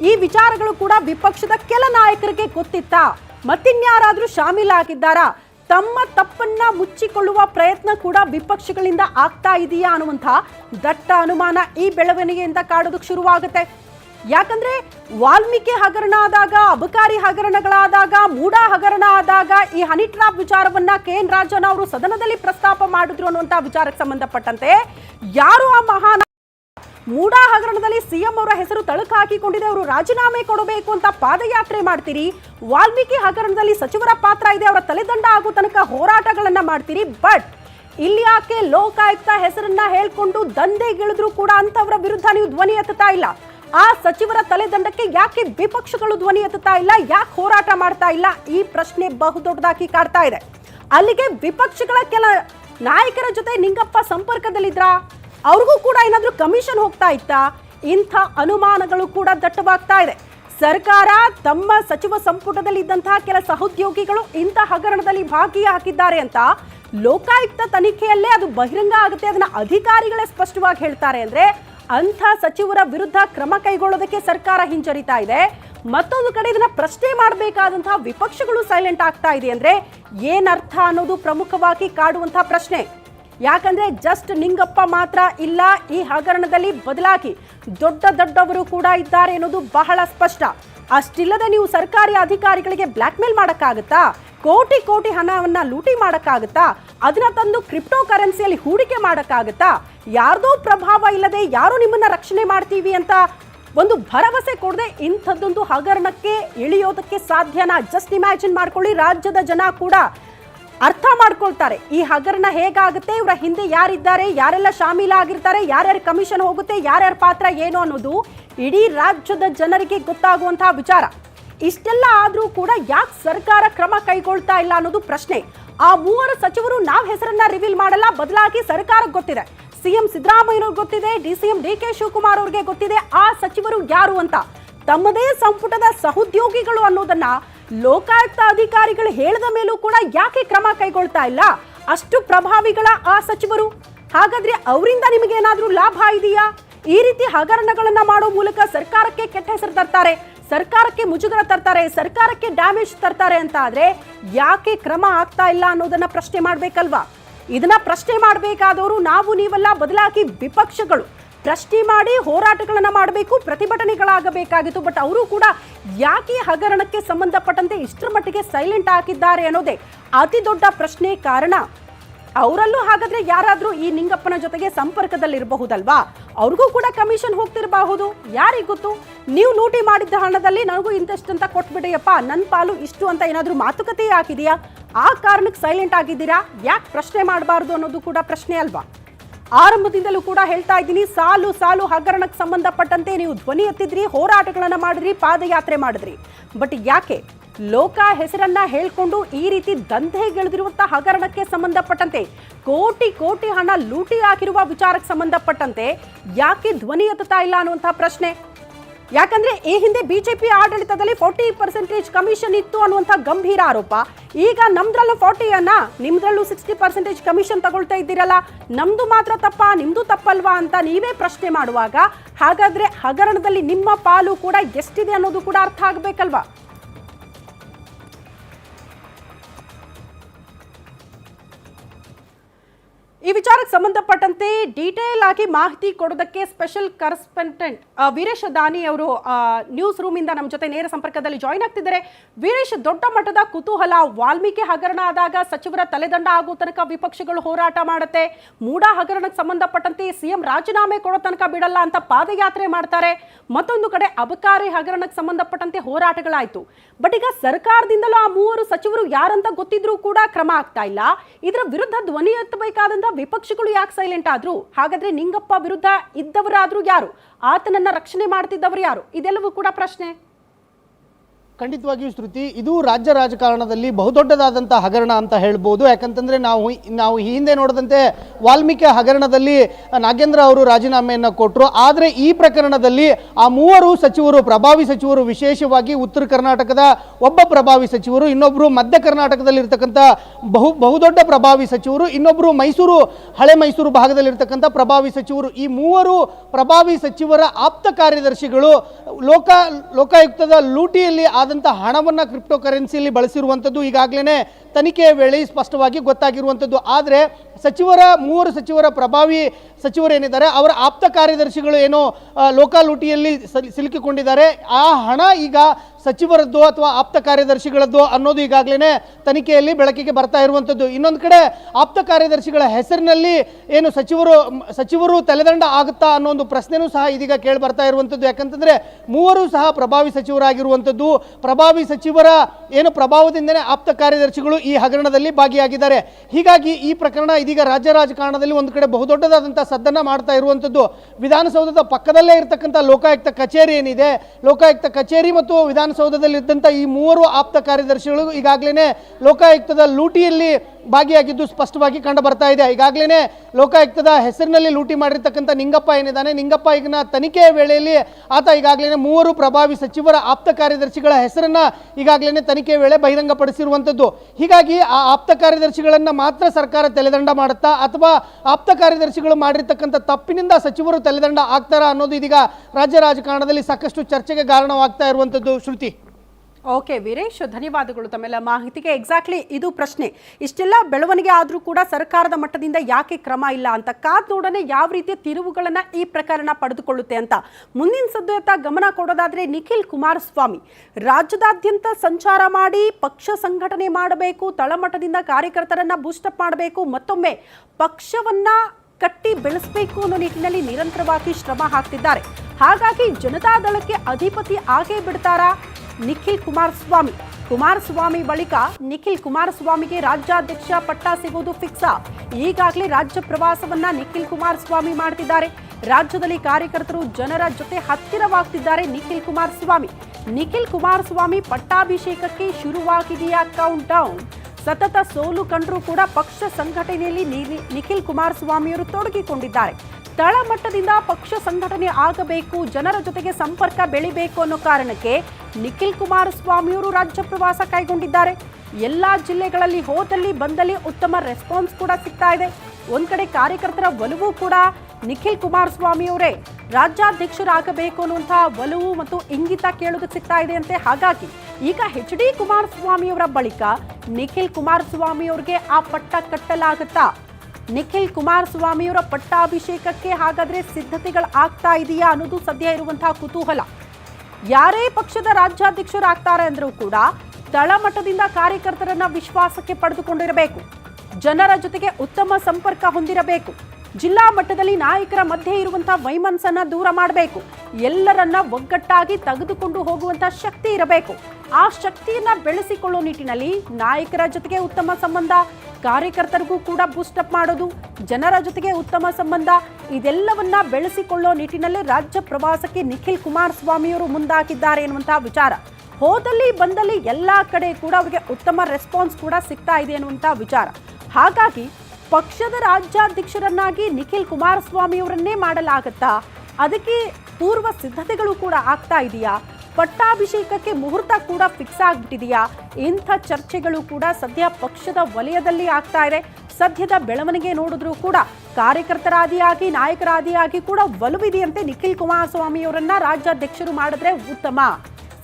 ಈ ವಿಚಾರಗಳು ಕೂಡ ವಿಪಕ್ಷದ ಕೆಲ ನಾಯಕರಿಗೆ ಗೊತ್ತಿತ್ತಾ? ಮತ್ತಿನ್ಯಾರಾದ್ರೂ ಶಾಮೀಲಾಗಿದ್ದಾರಾ ತಮ್ಮ ತಪ್ಪನ್ನ ಮುಚ್ಚಿಕೊಳ್ಳುವ ಪ್ರಯತ್ನ ಕೂಡ ವಿಪಕ್ಷಗಳಿಂದ ಆಗ್ತಾ ಇದೆಯಾ ಅನ್ನುವಂತಹ ದಟ್ಟ ಅನುಮಾನ ಈ ಬೆಳವಣಿಗೆಯಿಂದ ಕಾಡೋದಕ್ಕೆ ಶುರುವಾಗುತ್ತೆ. ಯಾಕಂದ್ರೆ ವಾಲ್ಮೀಕಿ ಹಗರಣ ಆದಾಗ, ಅಬಕಾರಿ ಹಗರಣಗಳಾದಾಗ ಮೂಡ ಹಗರಣ ಆದಾಗ ಈ ಹನಿ ಟ್ರಾಪ್ ವಿಚಾರವನ್ನ ಕೆ ಎನ್ ರಾಜನ್ ಅವರು ಸದನದಲ್ಲಿ ಪ್ರಸ್ತಾಪ ಮಾಡಿದ್ರು ಅನ್ನುವಂತಹ ವಿಚಾರಕ್ಕೆ ಸಂಬಂಧಪಟ್ಟಂತೆ ಯಾರು ಆ ಮಹಾನ್ ಮೂಡಾ ಹಗರಣದಲ್ಲಿ ಸಿಎಂ ಅವರ ಹೆಸರು ತಳುಕು ಹಾಕಿಕೊಂಡಿದೆ. ಅವರು ರಾಜೀನಾಮೆ ಕೊಡಬೇಕು ಅಂತ ಪಾದಯಾತ್ರೆ ಮಾಡ್ತೀರಿ. ವಾಲ್ಮೀಕಿ ಹಗರಣದಲ್ಲಿ ಸಚಿವರ ಪಾತ್ರ ಇದೆ. ಅವರ ತಲೆದಂಡ ಆಗೋ ತನಕ ಹೋರಾಟಗಳನ್ನ ಮಾಡ್ತೀರಿ. ಬಟ್ ಇಲ್ಲಿ ಯಾಕೆ ಲೋಕಾಯುಕ್ತ ಹೆಸರನ್ನ ಹೇಳ್ಕೊಂಡು ದಂಧೆಗಿಳಿದ್ರು ಕೂಡ ಅಂತವರ ವಿರುದ್ಧ ನೀವು ಧ್ವನಿ ಎತ್ತುತ್ತಾ ಇಲ್ಲ? ಆ ಸಚಿವರ ತಲೆದಂಡಕ್ಕೆ ಯಾಕೆ ವಿಪಕ್ಷಗಳು ಧ್ವನಿ ಎತ್ತುತ್ತಾ ಇಲ್ಲ? ಯಾಕೆ ಹೋರಾಟ ಮಾಡ್ತಾ ಇಲ್ಲ? ಈ ಪ್ರಶ್ನೆ ಬಹುದೊಡ್ಡದಾಗಿ ಕಾಡ್ತಾ ಇದೆ. ಅಲ್ಲಿಗೆ ವಿಪಕ್ಷಗಳ ಕೆಲ ನಾಯಕರ ಜೊತೆ ನಿಂಗಪ್ಪ ಸಂಪರ್ಕದಲ್ಲಿದ್ರಾ? ಅವ್ರಿಗೂ ಕೂಡ ಏನಾದರೂ ಕಮಿಷನ್ ಹೋಗ್ತಾ ಇತ್ತಾ? ಇಂಥ ಅನುಮಾನಗಳು ಕೂಡ ದಟ್ಟವಾಗ್ತಾ ಇದೆ. ಸರ್ಕಾರ ತಮ್ಮ ಸಚಿವ ಸಂಪುಟದಲ್ಲಿ ಇದ್ದಂತಹ ಕೆಲ ಸಹೋದ್ಯೋಗಿಗಳು ಇಂಥ ಹಗರಣದಲ್ಲಿ ಭಾಗಿಯಾಗಿದ್ದಾರೆ ಅಂತ ಲೋಕಾಯುಕ್ತ ತನಿಖೆಯಲ್ಲೇ ಅದು ಬಹಿರಂಗ ಆಗುತ್ತೆ. ಅದನ್ನ ಅಧಿಕಾರಿಗಳೇ ಸ್ಪಷ್ಟವಾಗಿ ಹೇಳ್ತಾರೆ ಅಂದ್ರೆ ಅಂಥ ಸಚಿವರ ವಿರುದ್ಧ ಕ್ರಮ ಕೈಗೊಳ್ಳೋದಕ್ಕೆ ಸರ್ಕಾರ ಹಿಂಜರಿತಾ ಇದೆ. ಮತ್ತೊಂದು ಕಡೆ ಇದನ್ನ ಪ್ರಶ್ನೆ ಮಾಡಬೇಕಾದಂತಹ ವಿಪಕ್ಷಗಳು ಸೈಲೆಂಟ್ ಆಗ್ತಾ ಇದೆ ಅಂದ್ರೆ ಏನರ್ಥ ಅನ್ನೋದು ಪ್ರಮುಖವಾಗಿ ಕಾಡುವಂತಹ ಪ್ರಶ್ನೆ. ಯಾಕಂದ್ರೆ ಜಸ್ಟ್ ನಿಂಗಪ್ಪ ಮಾತ್ರ ಇಲ್ಲ, ಈ ಹಗರಣದಲ್ಲಿ ಬದಲಾಗಿ ದೊಡ್ಡ ದೊಡ್ಡವರು ಕೂಡ ಇದ್ದಾರೆ ಅನ್ನೋದು ಬಹಳ ಸ್ಪಷ್ಟ. ಅಷ್ಟಿಲ್ಲದೆ ನೀವು ಸರ್ಕಾರಿ ಅಧಿಕಾರಿಗಳಿಗೆ ಬ್ಲ್ಯಾಕ್ಮೇಲ್ ಮೇಲ್ ಮಾಡಕ್ಕಾಗತ್ತಾ? ಕೋಟಿ ಕೋಟಿ ಹಣವನ್ನ ಲೂಟಿ ಮಾಡೋಕ್ಕಾಗತ್ತಾ? ಅದನ್ನ ತಂದು ಕ್ರಿಪ್ಟೋ ಕರೆನ್ಸಿಯಲ್ಲಿ ಹೂಡಿಕೆ ಮಾಡೋಕ್ಕಾಗತ್ತಾ? ಯಾರ್ದೋ ಪ್ರಭಾವ ಇಲ್ಲದೆ ಯಾರು ನಿಮ್ಮನ್ನ ರಕ್ಷಣೆ ಮಾಡ್ತೀವಿ ಅಂತ ಒಂದು ಭರವಸೆ ಕೊಡದೆ ಇಂಥದ್ದೊಂದು ಹಗರಣಕ್ಕೆ ಇಳಿಯೋದಕ್ಕೆ ಸಾಧ್ಯನಾ? ಜಸ್ಟ್ ಇಮ್ಯಾಜಿನ್ ಮಾಡ್ಕೊಳ್ಳಿ, ರಾಜ್ಯದ ಜನ ಕೂಡ ಅರ್ಥ ಮಾಡ್ಕೊಳ್ತಾರೆ. ಈ ಹಗರಣ ಹೇಗಾಗುತ್ತೆ? ಇವರ ಹಿಂದೆ ಯಾರಿದ್ದಾರೆ? ಯಾರೆಲ್ಲ ಶಾಮೀಲಾಗಿರ್ತಾರೆ ಯಾರ್ಯಾರ ಕಮಿಷನ್ ಹೋಗುತ್ತೆ? ಯಾರ್ಯಾರ ಪಾತ್ರ ಏನು ಅನ್ನೋದು ಇಡೀ ರಾಜ್ಯದ ಜನರಿಗೆ ಗೊತ್ತಾಗುವಂತಹ ವಿಚಾರ. ಇಷ್ಟೆಲ್ಲ ಆದರೂ ಕೂಡ ಯಾಕೆ ಸರ್ಕಾರ ಕ್ರಮ ಕೈಗೊಳ್ತಾ ಇಲ್ಲ ಅನ್ನೋದು ಪ್ರಶ್ನೆ. ಆ ಮೂವರು ಸಚಿವರು ನಾವು ಹೆಸರನ್ನ ರಿವೀಲ್ ಮಾಡಲ್ಲ. ಬದಲಾಗಿ ಸರ್ಕಾರಕ್ಕೆ ಗೊತ್ತಿದೆ. ಸಿಎಂ ಸಿದ್ದರಾಮಯ್ಯವ್ರಿಗೆ ಗೊತ್ತಿದೆ, D CM D K Shivakumar ಅವ್ರಿಗೆ ಗೊತ್ತಿದೆ. ಆ ಸಚಿವರು ಯಾರು ಅಂತ. ತಮ್ಮದೇ ಸಂಪುಟದ ಸಹೋದ್ಯೋಗಿಗಳು ಅನ್ನೋದನ್ನ ಲೋಕಾಯುಕ್ತ ಅಧಿಕಾರಿಗಳು ಹೇಳಿದ ಮೇಲೂ ಕೂಡ ಯಾಕೆ ಕ್ರಮ ಕೈಗೊಳ್ತಾ ಇಲ್ಲ? ಅಷ್ಟು ಪ್ರಭಾವಿಗಳ ಆ ಸಚಿವರು? ಹಾಗಾದ್ರೆ ಅವರಿಂದ ನಿಮಗೆ ಏನಾದರೂ ಲಾಭ ಇದೆಯಾ? ಈ ರೀತಿ ಹಗರಣಗಳನ್ನ ಮಾಡೋ ಮೂಲಕ ಸರ್ಕಾರಕ್ಕೆ ಕೆಟ್ಟ ಹೆಸರು ತರ್ತಾರೆ, ಸರ್ಕಾರಕ್ಕೆ ಮುಜುಗರ ತರ್ತಾರೆ, ಸರ್ಕಾರಕ್ಕೆ ಡ್ಯಾಮೇಜ್ ತರ್ತಾರೆ ಅಂತ ಆದ್ರೆ ಯಾಕೆ ಕ್ರಮ ಆಗ್ತಾ ಇಲ್ಲ ಅನ್ನೋದನ್ನ ಪ್ರಶ್ನೆ ಮಾಡ್ಬೇಕಲ್ವಾ? ಇದನ್ನ ಪ್ರಶ್ನೆ ಮಾಡಬೇಕಾದವರು ನಾವು ನೀವೆಲ್ಲ ಬದಲಾಗಿ ವಿಪಕ್ಷಗಳು. ಪ್ರಶ್ನೆ ಮಾಡಿ ಹೋರಾಟಗಳನ್ನು ಮಾಡಬೇಕು, ಪ್ರತಿಭಟನೆಗಳಾಗಬೇಕಾಗಿತ್ತು. ಬಟ್ ಅವರು ಕೂಡ ಯಾಕೆ ಹಗರಣಕ್ಕೆ ಸಂಬಂಧಪಟ್ಟಂತೆ ಇಷ್ಟರ ಮಟ್ಟಿಗೆ ಸೈಲೆಂಟ್ ಆಗಿದ್ದಾರೆ ಅನ್ನೋದೇ ಅತಿ ದೊಡ್ಡ ಪ್ರಶ್ನೆ ಕಾರಣ. ಅವರಲ್ಲೂ ಹಾಗಾದ್ರೆ ಯಾರಾದರೂ ಈ ನಿಂಗಪ್ಪನ ಜೊತೆಗೆ ಸಂಪರ್ಕದಲ್ಲಿರಬಹುದಲ್ವಾ? ಅವ್ರಿಗೂ ಕೂಡ ಕಮಿಷನ್ ಹೋಗ್ತಿರಬಹುದು. ಯಾರಿಗೆ ಗೊತ್ತು? ನೀವು ಲೂಟಿ ಮಾಡಿದ್ದ ಹಣದಲ್ಲಿ ನನಗೂ ಇಂತಷ್ಟು ಅಂತ ಕೊಟ್ಬಿಡಿಯಪ್ಪ ನನ್ನ ಪಾಲು ಇಷ್ಟು ಅಂತ ಏನಾದರೂ ಮಾತುಕತೆ ಹಾಕಿದೆಯಾ? ಆ ಕಾರಣಕ್ಕೆ ಸೈಲೆಂಟ್ ಆಗಿದ್ದೀರಾ? ಯಾಕೆ ಪ್ರಶ್ನೆ ಮಾಡಬಾರ್ದು ಅನ್ನೋದು ಕೂಡ ಪ್ರಶ್ನೆ ಅಲ್ವಾ? ಆರಂಭದಿಂದಲೂ ಕೂಡ ಹೇಳ್ತಾ ಇದ್ದೀನಿ, ಸಾಲು ಸಾಲು ಹಗರಣಕ್ಕೆ ಸಂಬಂಧಪಟ್ಟಂತೆ ನೀವು ಧ್ವನಿ ಎತ್ತಿದ್ರಿ, ಹೋರಾಟಗಳನ್ನು ಮಾಡಿದ್ರಿ, ಪಾದಯಾತ್ರೆ ಮಾಡಿದ್ರಿ. ಬಟ್ ಯಾಕೆ? ಲೋಕ ಹೆಸರನ್ನ ಹೇಳ್ಕೊಂಡು ಈ ರೀತಿ ದಂಧೆಗೆಳೆದಿರುವಂತಹ ಹಗರಣಕ್ಕೆ ಸಂಬಂಧಪಟ್ಟಂತೆ, ಕೋಟಿ ಕೋಟಿ ಹಣ ಲೂಟಿ ಆಗಿರುವ ವಿಚಾರಕ್ಕೆ ಸಂಬಂಧಪಟ್ಟಂತೆ ಯಾಕೆ ಧ್ವನಿ ಎತ್ತುತ್ತಾ ಇಲ್ಲ ಅನ್ನುವಂತಹ ಪ್ರಶ್ನೆ. ಯಾಕಂದ್ರೆ ಈ ಹಿಂದೆ ಬಿಜೆಪಿ ಆಡಳಿತದಲ್ಲಿ ಫೋರ್ಟಿ ಪರ್ಸೆಂಟೇಜ್ ಕಮಿಷನ್ ಇತ್ತು ಅನ್ನುವಂಥ ಗಂಭೀರ ಆರೋಪ. ಈಗ ನಮ್ದ್ರಲ್ಲೂ ಫೋರ್ಟಿ ಅನ್ನ, ನಿಮ್ದ್ರಲ್ಲೂ ಸಿಕ್ಸ್ಟಿ ಪರ್ಸೆಂಟೇಜ್ ಕಮಿಷನ್ ತಗೊಳ್ತಾ ಇದ್ದೀರಲ್ಲ. ನಮ್ದು ಮಾತ್ರ ತಪ್ಪಾ, ನಿಮ್ದು ತಪ್ಪಲ್ವಾ ಅಂತ ನೀವೇ ಪ್ರಶ್ನೆ ಮಾಡುವಾಗ, ಹಾಗಾದ್ರೆ ಹಗರಣದಲ್ಲಿ ನಿಮ್ಮ ಪಾಲು ಕೂಡ ಎಷ್ಟಿದೆ ಅನ್ನೋದು ಕೂಡ ಅರ್ಥ ಆಗ್ಬೇಕಲ್ವಾ? ಈ ವಿಚಾರಕ್ಕೆ ಸಂಬಂಧಪಟ್ಟಂತೆ ಡೀಟೇಲ್ ಆಗಿ ಮಾಹಿತಿ ಕೊಡೋದಕ್ಕೆ ಸ್ಪೆಷಲ್ ಕರೆಸ್ಪಾಂಡೆಂಟ್ ವೀರೇಶ್ ದಾನಿ ಅವರು ನ್ಯೂಸ್ ರೂಮ್ ಇಂದ ನಮ್ಮ ಜೊತೆ ನೇರ ಸಂಪರ್ಕದಲ್ಲಿ ಜಾಯಿನ್ ಆಗ್ತಿದ್ದಾರೆ. ವೀರೇಶ್, ದೊಡ್ಡ ಮಟ್ಟದ ಕುತೂಹಲ ವಾಲ್ಮೀಕಿ ಹಗರಣ ಆದಾಗ ಸಚಿವರ ತಲೆದಂಡ ಆಗೋ ತನಕ ವಿಪಕ್ಷಗಳು ಹೋರಾಟ ಮಾಡುತ್ತೆ. ಮೂಡ ಹಗರಣಕ್ಕೆ ಸಂಬಂಧಪಟ್ಟಂತೆ ಸಿಎಂ ರಾಜೀನಾಮೆ ಕೊಡೋ ತನಕ ಬಿಡಲ್ಲ ಅಂತ ಪಾದಯಾತ್ರೆ ಮಾಡ್ತಾರೆ. ಮತ್ತೊಂದು ಕಡೆ ಅಬಕಾರಿ ಹಗರಣಕ್ಕೆ ಸಂಬಂಧಪಟ್ಟಂತೆ ಹೋರಾಟಗಳಾಯಿತು. ಬಟ್ ಈಗ ಸರ್ಕಾರದಿಂದಲೂ ಆ ಮೂವರು ಸಚಿವರು ಯಾರಂತ ಗೊತ್ತಿದ್ರೂ ಕೂಡ ಕ್ರಮ ಆಗ್ತಾ ಇಲ್ಲ. ಇದರ ವಿರುದ್ಧ ಧ್ವನಿ ಎತ್ತಬೇಕಾದಂತ ವಿಪಕ್ಷಗಳು ಯಾಕೆ ಸೈಲೆಂಟ್ ಆದ್ರು? ಹಾಗಾದ್ರೆ ನಿಂಗಪ್ಪ ವಿರುದ್ಧ ಇದ್ದವರಾದ್ರೂ ಯಾರು? ಆತನನ್ನ ರಕ್ಷಣೆ ಮಾಡ್ತಿದ್ದವರು ಯಾರು? ಇದೆಲ್ಲವೂ ಕೂಡ ಪ್ರಶ್ನೆ. ಖಂಡಿತವಾಗಿಯೂ ಶ್ರುತಿ, ಇದು ರಾಜ್ಯ ರಾಜಕಾರಣದಲ್ಲಿ ಬಹುದೊಡ್ಡದಾದಂಥ ಹಗರಣ ಅಂತ ಹೇಳ್ಬೋದು. ಯಾಕಂತಂದರೆ ನಾವು ನಾವು ಈ ಹಿಂದೆ ನೋಡಿದಂತೆ ವಾಲ್ಮೀಕಿ ಹಗರಣದಲ್ಲಿ ನಾಗೇಂದ್ರ ಅವರು ರಾಜೀನಾಮೆಯನ್ನು ಕೊಟ್ಟರು ಆದರೆ ಈ ಪ್ರಕರಣದಲ್ಲಿ ಆ ಮೂವರು ಸಚಿವರು, ಪ್ರಭಾವಿ ಸಚಿವರು, ವಿಶೇಷವಾಗಿ ಉತ್ತರ ಕರ್ನಾಟಕದ ಒಬ್ಬ ಪ್ರಭಾವಿ ಸಚಿವರು ಇನ್ನೊಬ್ಬರು ಮಧ್ಯ ಕರ್ನಾಟಕದಲ್ಲಿರ್ತಕ್ಕಂಥ ಬಹು, ಬಹುದೊಡ್ಡ ಪ್ರಭಾವಿ ಸಚಿವರು ಇನ್ನೊಬ್ಬರು ಮೈಸೂರು, ಹಳೆ ಮೈಸೂರು ಭಾಗದಲ್ಲಿರ್ತಕ್ಕಂಥ ಪ್ರಭಾವಿ ಸಚಿವರು. ಈ ಮೂವರು ಪ್ರಭಾವಿ ಸಚಿವರ ಆಪ್ತ ಕಾರ್ಯದರ್ಶಿಗಳು ಲೋಕ, ಲೋಕಾಯುಕ್ತದ ಲೂಟಿಯಲ್ಲಿ ಆದ ಆದಂಥ ಹಣವನ್ನು ಕ್ರಿಪ್ಟೋ ಕರೆನ್ಸಿಯಲ್ಲಿ ಬಳಸಿರುವಂಥದ್ದು ಈಗಾಗಲೇ ತನಿಖೆಯ ವೇಳೆ ಸ್ಪಷ್ಟವಾಗಿ ಗೊತ್ತಾಗಿರುವಂಥದ್ದು ಆದರೆ ಸಚಿವರ, ಮೂವರು ಸಚಿವರ ಪ್ರಭಾವಿ ಸಚಿವರೇನಿದ್ದಾರೆ ಅವರ ಆಪ್ತ ಕಾರ್ಯದರ್ಶಿಗಳು ಏನೋ ಲೋಕಾಲೂಟಿಯಲ್ಲಿ ಸಿಲುಕಿಕೊಂಡಿದ್ದಾರೆ. ಆ ಹಣ ಈಗ ಸಚಿವರದ್ದು ಅಥವಾ ಆಪ್ತ ಕಾರ್ಯದರ್ಶಿಗಳದ್ದು ಅನ್ನೋದು ಈಗಾಗಲೇ ತನಿಖೆಯಲ್ಲಿ ಬೆಳಕಿಗೆ ಬರ್ತಾ ಇರುವಂಥದ್ದು. ಇನ್ನೊಂದು ಕಡೆ ಆಪ್ತ ಕಾರ್ಯದರ್ಶಿಗಳ ಹೆಸರಿನಲ್ಲಿ ಏನು ಸಚಿವರು ಸಚಿವರು ತಲೆದಂಡ ಆಗುತ್ತಾ ಅನ್ನೋ ಒಂದು ಪ್ರಶ್ನೆನೂ ಸಹ ಇದೀಗ ಕೇಳಿ ಬರ್ತಾ ಇರುವಂಥದ್ದು. ಯಾಕಂತಂದ್ರೆ ಮೂವರು ಸಹ ಪ್ರಭಾವಿ ಸಚಿವರಾಗಿರುವಂಥದ್ದು. ಪ್ರಭಾವಿ ಸಚಿವರ ಏನು ಪ್ರಭಾವದಿಂದನೇ ಆಪ್ತ ಕಾರ್ಯದರ್ಶಿಗಳು ಈ ಹಗರಣದಲ್ಲಿ ಭಾಗಿಯಾಗಿದ್ದಾರೆ. ಹೀಗಾಗಿ ಈ ಪ್ರಕರಣ ರಾಜ್ಯ ರಾಜಕಾರಣದಲ್ಲಿ ಒಂದು ಕಡೆ ಬಹುದೊಡ್ಡದಾದಂಥ ಸದ್ದನ್ನ ಮಾಡ್ತಾ ಇರುವಂಥದ್ದು. ವಿಧಾನಸೌಧದ ಪಕ್ಕದಲ್ಲೇ ಇರತಕ್ಕಂಥ ಲೋಕಾಯುಕ್ತ ಕಚೇರಿ ಏನಿದೆ, ಲೋಕಾಯುಕ್ತ ಕಚೇರಿ ಮತ್ತು ವಿಧಾನಸೌಧದಲ್ಲಿದ್ದಂಥ ಈ ಮೂವರು ಆಪ್ತ ಕಾರ್ಯದರ್ಶಿಗಳು ಈಗಾಗಲೇ ಲೋಕಾಯುಕ್ತದ ಲೂಟಿಯಲ್ಲಿ ಭಾಗಿಯಾಗಿದ್ದು ಸ್ಪಷ್ಟವಾಗಿ ಕಂಡು ಬರ್ತಾ ಇದೆ. ಈಗಾಗಲೇ ಲೋಕಾಯುಕ್ತದ ಹೆಸರಿನಲ್ಲಿ ಲೂಟಿ ಮಾಡಿರ್ತಕ್ಕಂಥ ನಿಂಗಪ್ಪ ಏನಿದ್ದಾನೆ, ನಿಂಗಪ್ಪ ಈಗಿನ ತನಿಖೆಯ ವೇಳೆಯಲ್ಲಿ ಆತ ಈಗಾಗಲೇ ಮೂವರು ಪ್ರಭಾವಿ ಸಚಿವರ ಆಪ್ತ ಕಾರ್ಯದರ್ಶಿಗಳ ಹೆಸರನ್ನ ಈಗಾಗಲೇ ತನಿಖೆಯ ವೇಳೆ ಬಹಿರಂಗಪಡಿಸಿರುವಂಥದ್ದು. ಹೀಗಾಗಿ ಆ ಆಪ್ತ ಕಾರ್ಯದರ್ಶಿಗಳನ್ನ ಮಾತ್ರ ಸರ್ಕಾರ ತಲೆದಂಡ ಮಾಡುತ್ತಾ ಅಥವಾ ಆಪ್ತ ಕಾರ್ಯದರ್ಶಿಗಳು ಮಾಡಿರ್ತಕ್ಕಂಥ ತಪ್ಪಿನಿಂದ ಸಚಿವರು ತಲೆದಂಡ ಆಗ್ತಾರಾ ಅನ್ನೋದು ಇದೀಗ ರಾಜ್ಯ ರಾಜಕಾರಣದಲ್ಲಿ ಸಾಕಷ್ಟು ಚರ್ಚೆಗೆ ಕಾರಣವಾಗ್ತಾ ಇರುವಂಥದ್ದು ಶ್ರುತಿ. ಓಕೆ ವೀರೇಶ್, ಧನ್ಯವಾದಗಳು ತಮ್ಮೆಲ್ಲ ಮಾಹಿತಿಗೆ. ಎಕ್ಸಾಕ್ಟ್ಲಿ ಇದು ಪ್ರಶ್ನೆ. ಇಷ್ಟೆಲ್ಲ ಬೆಳವಣಿಗೆ ಆದರೂ ಕೂಡ ಸರ್ಕಾರದ ಮಟ್ಟದಿಂದ ಯಾಕೆ ಕ್ರಮ ಇಲ್ಲ ಅಂತ ಕಾದ್ ನೋಡನೆ ಯಾವ ರೀತಿಯ ತಿರುವುಗಳನ್ನು ಈ ಪ್ರಕರಣ ಪಡೆದುಕೊಳ್ಳುತ್ತೆ ಅಂತ. ಮುಂದಿನ ಸದ್ಯತ ಗಮನ ಕೊಡೋದಾದ್ರೆ ನಿಖಿಲ್ ಕುಮಾರಸ್ವಾಮಿ. ರಾಜ್ಯದಾದ್ಯಂತ ಸಂಚಾರ ಮಾಡಿ ಪಕ್ಷ ಸಂಘಟನೆ ಮಾಡಬೇಕು, ತಳಮಟ್ಟದಿಂದ ಕಾರ್ಯಕರ್ತರನ್ನ ಬೂಸ್ಟಪ್ ಮಾಡಬೇಕು, ಮತ್ತೊಮ್ಮೆ ಪಕ್ಷವನ್ನ ಕಟ್ಟಿ ಬೆಳೆಸಬೇಕು ಅನ್ನೋ ನಿಟ್ಟಿನಲ್ಲಿ ನಿರಂತರವಾಗಿ ಶ್ರಮ ಹಾಕ್ತಿದ್ದಾರೆ. ಹಾಗಾಗಿ ಜನತಾದಳಕ್ಕೆ ಅಧಿಪತಿ ಆಗೇ ಬಿಡ್ತಾರಾ? ನಿಖಿಲ್ ಕುಮಾರಸ್ವಾಮಿ. ಕುಮಾರಸ್ವಾಮಿ ಬಳಿಕ ನಿಖಿಲ್ ಕುಮಾರಸ್ವಾಮಿಗೆ ರಾಜ್ಯಾಧ್ಯಕ್ಷ ಪಟ್ಟ ಸಿಗೋದು ಫಿಕ್ಸ. ಈಗಾಗಲೇ ರಾಜ್ಯ ಪ್ರವಾಸವನ್ನ ನಿಖಿಲ್ ಕುಮಾರಸ್ವಾಮಿ ಮಾಡ್ತಿದ್ದಾರೆ. ರಾಜ್ಯದಲ್ಲಿ ಕಾರ್ಯಕರ್ತರು ಜನರ ಜೊತೆ ಹತ್ತಿರವಾಗ್ತಿದ್ದಾರೆ ನಿಖಿಲ್ ಕುಮಾರಸ್ವಾಮಿ. ನಿಖಿಲ್ ಕುಮಾರಸ್ವಾಮಿ ಪಟ್ಟಾಭಿಷೇಕಕ್ಕೆ ಶುರುವಾಗಿದೆಯಾ ಕೌಂಟ್ ಡೌನ್ ಸತತ ಸೋಲು ಕಂಡರೂ ಕೂಡ ಪಕ್ಷ ಸಂಘಟನೆಯಲ್ಲಿ ನಿಖಿಲ್ ಕುಮಾರಸ್ವಾಮಿಯವರು ತೊಡಗಿಕೊಂಡಿದ್ದಾರೆ. ತಳಮಟ್ಟದಿಂದ ಪಕ್ಷ ಸಂಘಟನೆ ಆಗಬೇಕು, ಜನರ ಜೊತೆಗೆ ಸಂಪರ್ಕ ಬೆಳಿಬೇಕು ಅನ್ನೋ ಕಾರಣಕ್ಕೆ ನಿಖಿಲ್ ಕುಮಾರಸ್ವಾಮಿಯವರು ರಾಜ್ಯ ಪ್ರವಾಸ ಕೈಗೊಂಡಿದ್ದಾರೆ. ಎಲ್ಲ ಜಿಲ್ಲೆಗಳಲ್ಲಿ ಹೋದಲ್ಲಿ ಬಂದಲ್ಲಿ ಉತ್ತಮ ರೆಸ್ಪಾನ್ಸ್ ಕೂಡ ಸಿಗ್ತಾ ಇದೆ. ಒಂದ್ ಕಡೆ ಕಾರ್ಯಕರ್ತರ ಒಲವು ಕೂಡ ನಿಖಿಲ್ ಕುಮಾರಸ್ವಾಮಿ ಅವರೇ ರಾಜ್ಯಾಧ್ಯಕ್ಷರಾಗಬೇಕು ಅನ್ನುವಂತಹ ಒಲವು ಮತ್ತು ಇಂಗಿತ ಕೇಳೋದಕ್ಕೆ ಸಿಗ್ತಾ ಇದೆ ಅಂತೆ. ಹಾಗಾಗಿ ಈಗ ಎಚ್ ಡಿ ಕುಮಾರಸ್ವಾಮಿ ಅವರ ಬಳಿಕ ನಿಖಿಲ್ ಕುಮಾರಸ್ವಾಮಿ ಅವರಿಗೆ ಆ ಪಟ್ಟ ಕಟ್ಟಲಾಗುತ್ತಾ? ನಿಖಿಲ್ ಕುಮಾರಸ್ವಾಮಿ ಅವರ ಪಟ್ಟಾಭಿಷೇಕಕ್ಕೆ ಹಾಗಾದ್ರೆ ಸಿದ್ಧತೆಗಳು ಆಗ್ತಾ ಇದೆಯಾ ಅನ್ನೋದು ಸದ್ಯ ಇರುವಂತಹ ಕುತೂಹಲ. ಯಾರೇ ಪಕ್ಷದ ರಾಜ್ಯಾಧ್ಯಕ್ಷರಾಗ್ತಾರೆ ಅಂದ್ರೂ ಕೂಡ ತಳಮಟ್ಟದಿಂದ ಕಾರ್ಯಕರ್ತರನ್ನ ವಿಶ್ವಾಸಕ್ಕೆ ಪಡೆದುಕೊಂಡಿರಬೇಕು. ಜನರ ಜೊತೆಗೆ ಉತ್ತಮ ಸಂಪರ್ಕ ಹೊಂದಿರಬೇಕು. ಜಿಲ್ಲಾ ಮಟ್ಟದಲ್ಲಿ ನಾಯಕರ ಮಧ್ಯೆ ಇರುವಂತಹ ವೈಮನಸ್ಸನ್ನ ದೂರ ಮಾಡಬೇಕು. ಎಲ್ಲರನ್ನ ಒಗ್ಗಟ್ಟಾಗಿ ತೆಗೆದುಕೊಂಡು ಹೋಗುವಂತ ಶಕ್ತಿ ಇರಬೇಕು. ಆ ಶಕ್ತಿಯನ್ನ ಬೆಳೆಸಿಕೊಳ್ಳೋ ನಿಟ್ಟಿನಲ್ಲಿ ನಾಯಕರ ಜೊತೆಗೆ ಉತ್ತಮ ಸಂಬಂಧ, ಕಾರ್ಯಕರ್ತರಿಗೂ ಕೂಡ ಬೂಸ್ಟಪ್ ಮಾಡೋದು, ಜನರ ಜೊತೆಗೆ ಉತ್ತಮ ಸಂಬಂಧ, ಇದೆಲ್ಲವನ್ನ ಬೆಳೆಸಿಕೊಳ್ಳೋ ನಿಟ್ಟಿನಲ್ಲಿ ರಾಜ್ಯ ಪ್ರವಾಸಕ್ಕೆ ನಿಖಿಲ್ ಕುಮಾರಸ್ವಾಮಿಯವರು ಮುಂದಾಗಿದ್ದಾರೆ ಎನ್ನುವಂತಹ ವಿಚಾರ. ಹೋದಲ್ಲಿ ಬಂದಲ್ಲಿ ಎಲ್ಲಾ ಕಡೆ ಕೂಡ ಅವರಿಗೆ ಉತ್ತಮ ರೆಸ್ಪಾನ್ಸ್ ಕೂಡ ಸಿಗ್ತಾ ಇದೆ ಅನ್ನುವಂಥ ವಿಚಾರ. ಹಾಗಾಗಿ ಪಕ್ಷದ ರಾಜ್ಯಾಧ್ಯಕ್ಷರನ್ನಾಗಿ ನಿಖಿಲ್ ಕುಮಾರಸ್ವಾಮಿ ಅವರನ್ನೇ ಮಾಡಲಾಗತ್ತಾ? ಅದಕ್ಕೆ ಪೂರ್ವ ಸಿದ್ಧತೆಗಳು ಕೂಡ ಆಗ್ತಾ ಇದೆಯಾ? ಪಟ್ಟಾಭಿಷೇಕಕ್ಕೆ ಮುಹೂರ್ತ ಕೂಡ ಫಿಕ್ಸ್ ಆಗ್ಬಿಟ್ಟಿದೆಯಾ? ಇಂಥ ಚರ್ಚೆಗಳು ಕೂಡ ಸದ್ಯ ಪಕ್ಷದ ವಲಯದಲ್ಲಿ ಆಗ್ತಾ ಇದೆ. ಸದ್ಯದ ಬೆಳವಣಿಗೆ ನೋಡಿದ್ರೂ ಕೂಡ ಕಾರ್ಯಕರ್ತರಾದಿಯಾಗಿ, ನಾಯಕರಾದಿಯಾಗಿ ಕೂಡ ಒಲವಿದೆಯಂತೆ ನಿಖಿಲ್ ಕುಮಾರಸ್ವಾಮಿಯವರನ್ನ ರಾಜ್ಯಾಧ್ಯಕ್ಷರು ಮಾಡಿದ್ರೆ ಉತ್ತಮ.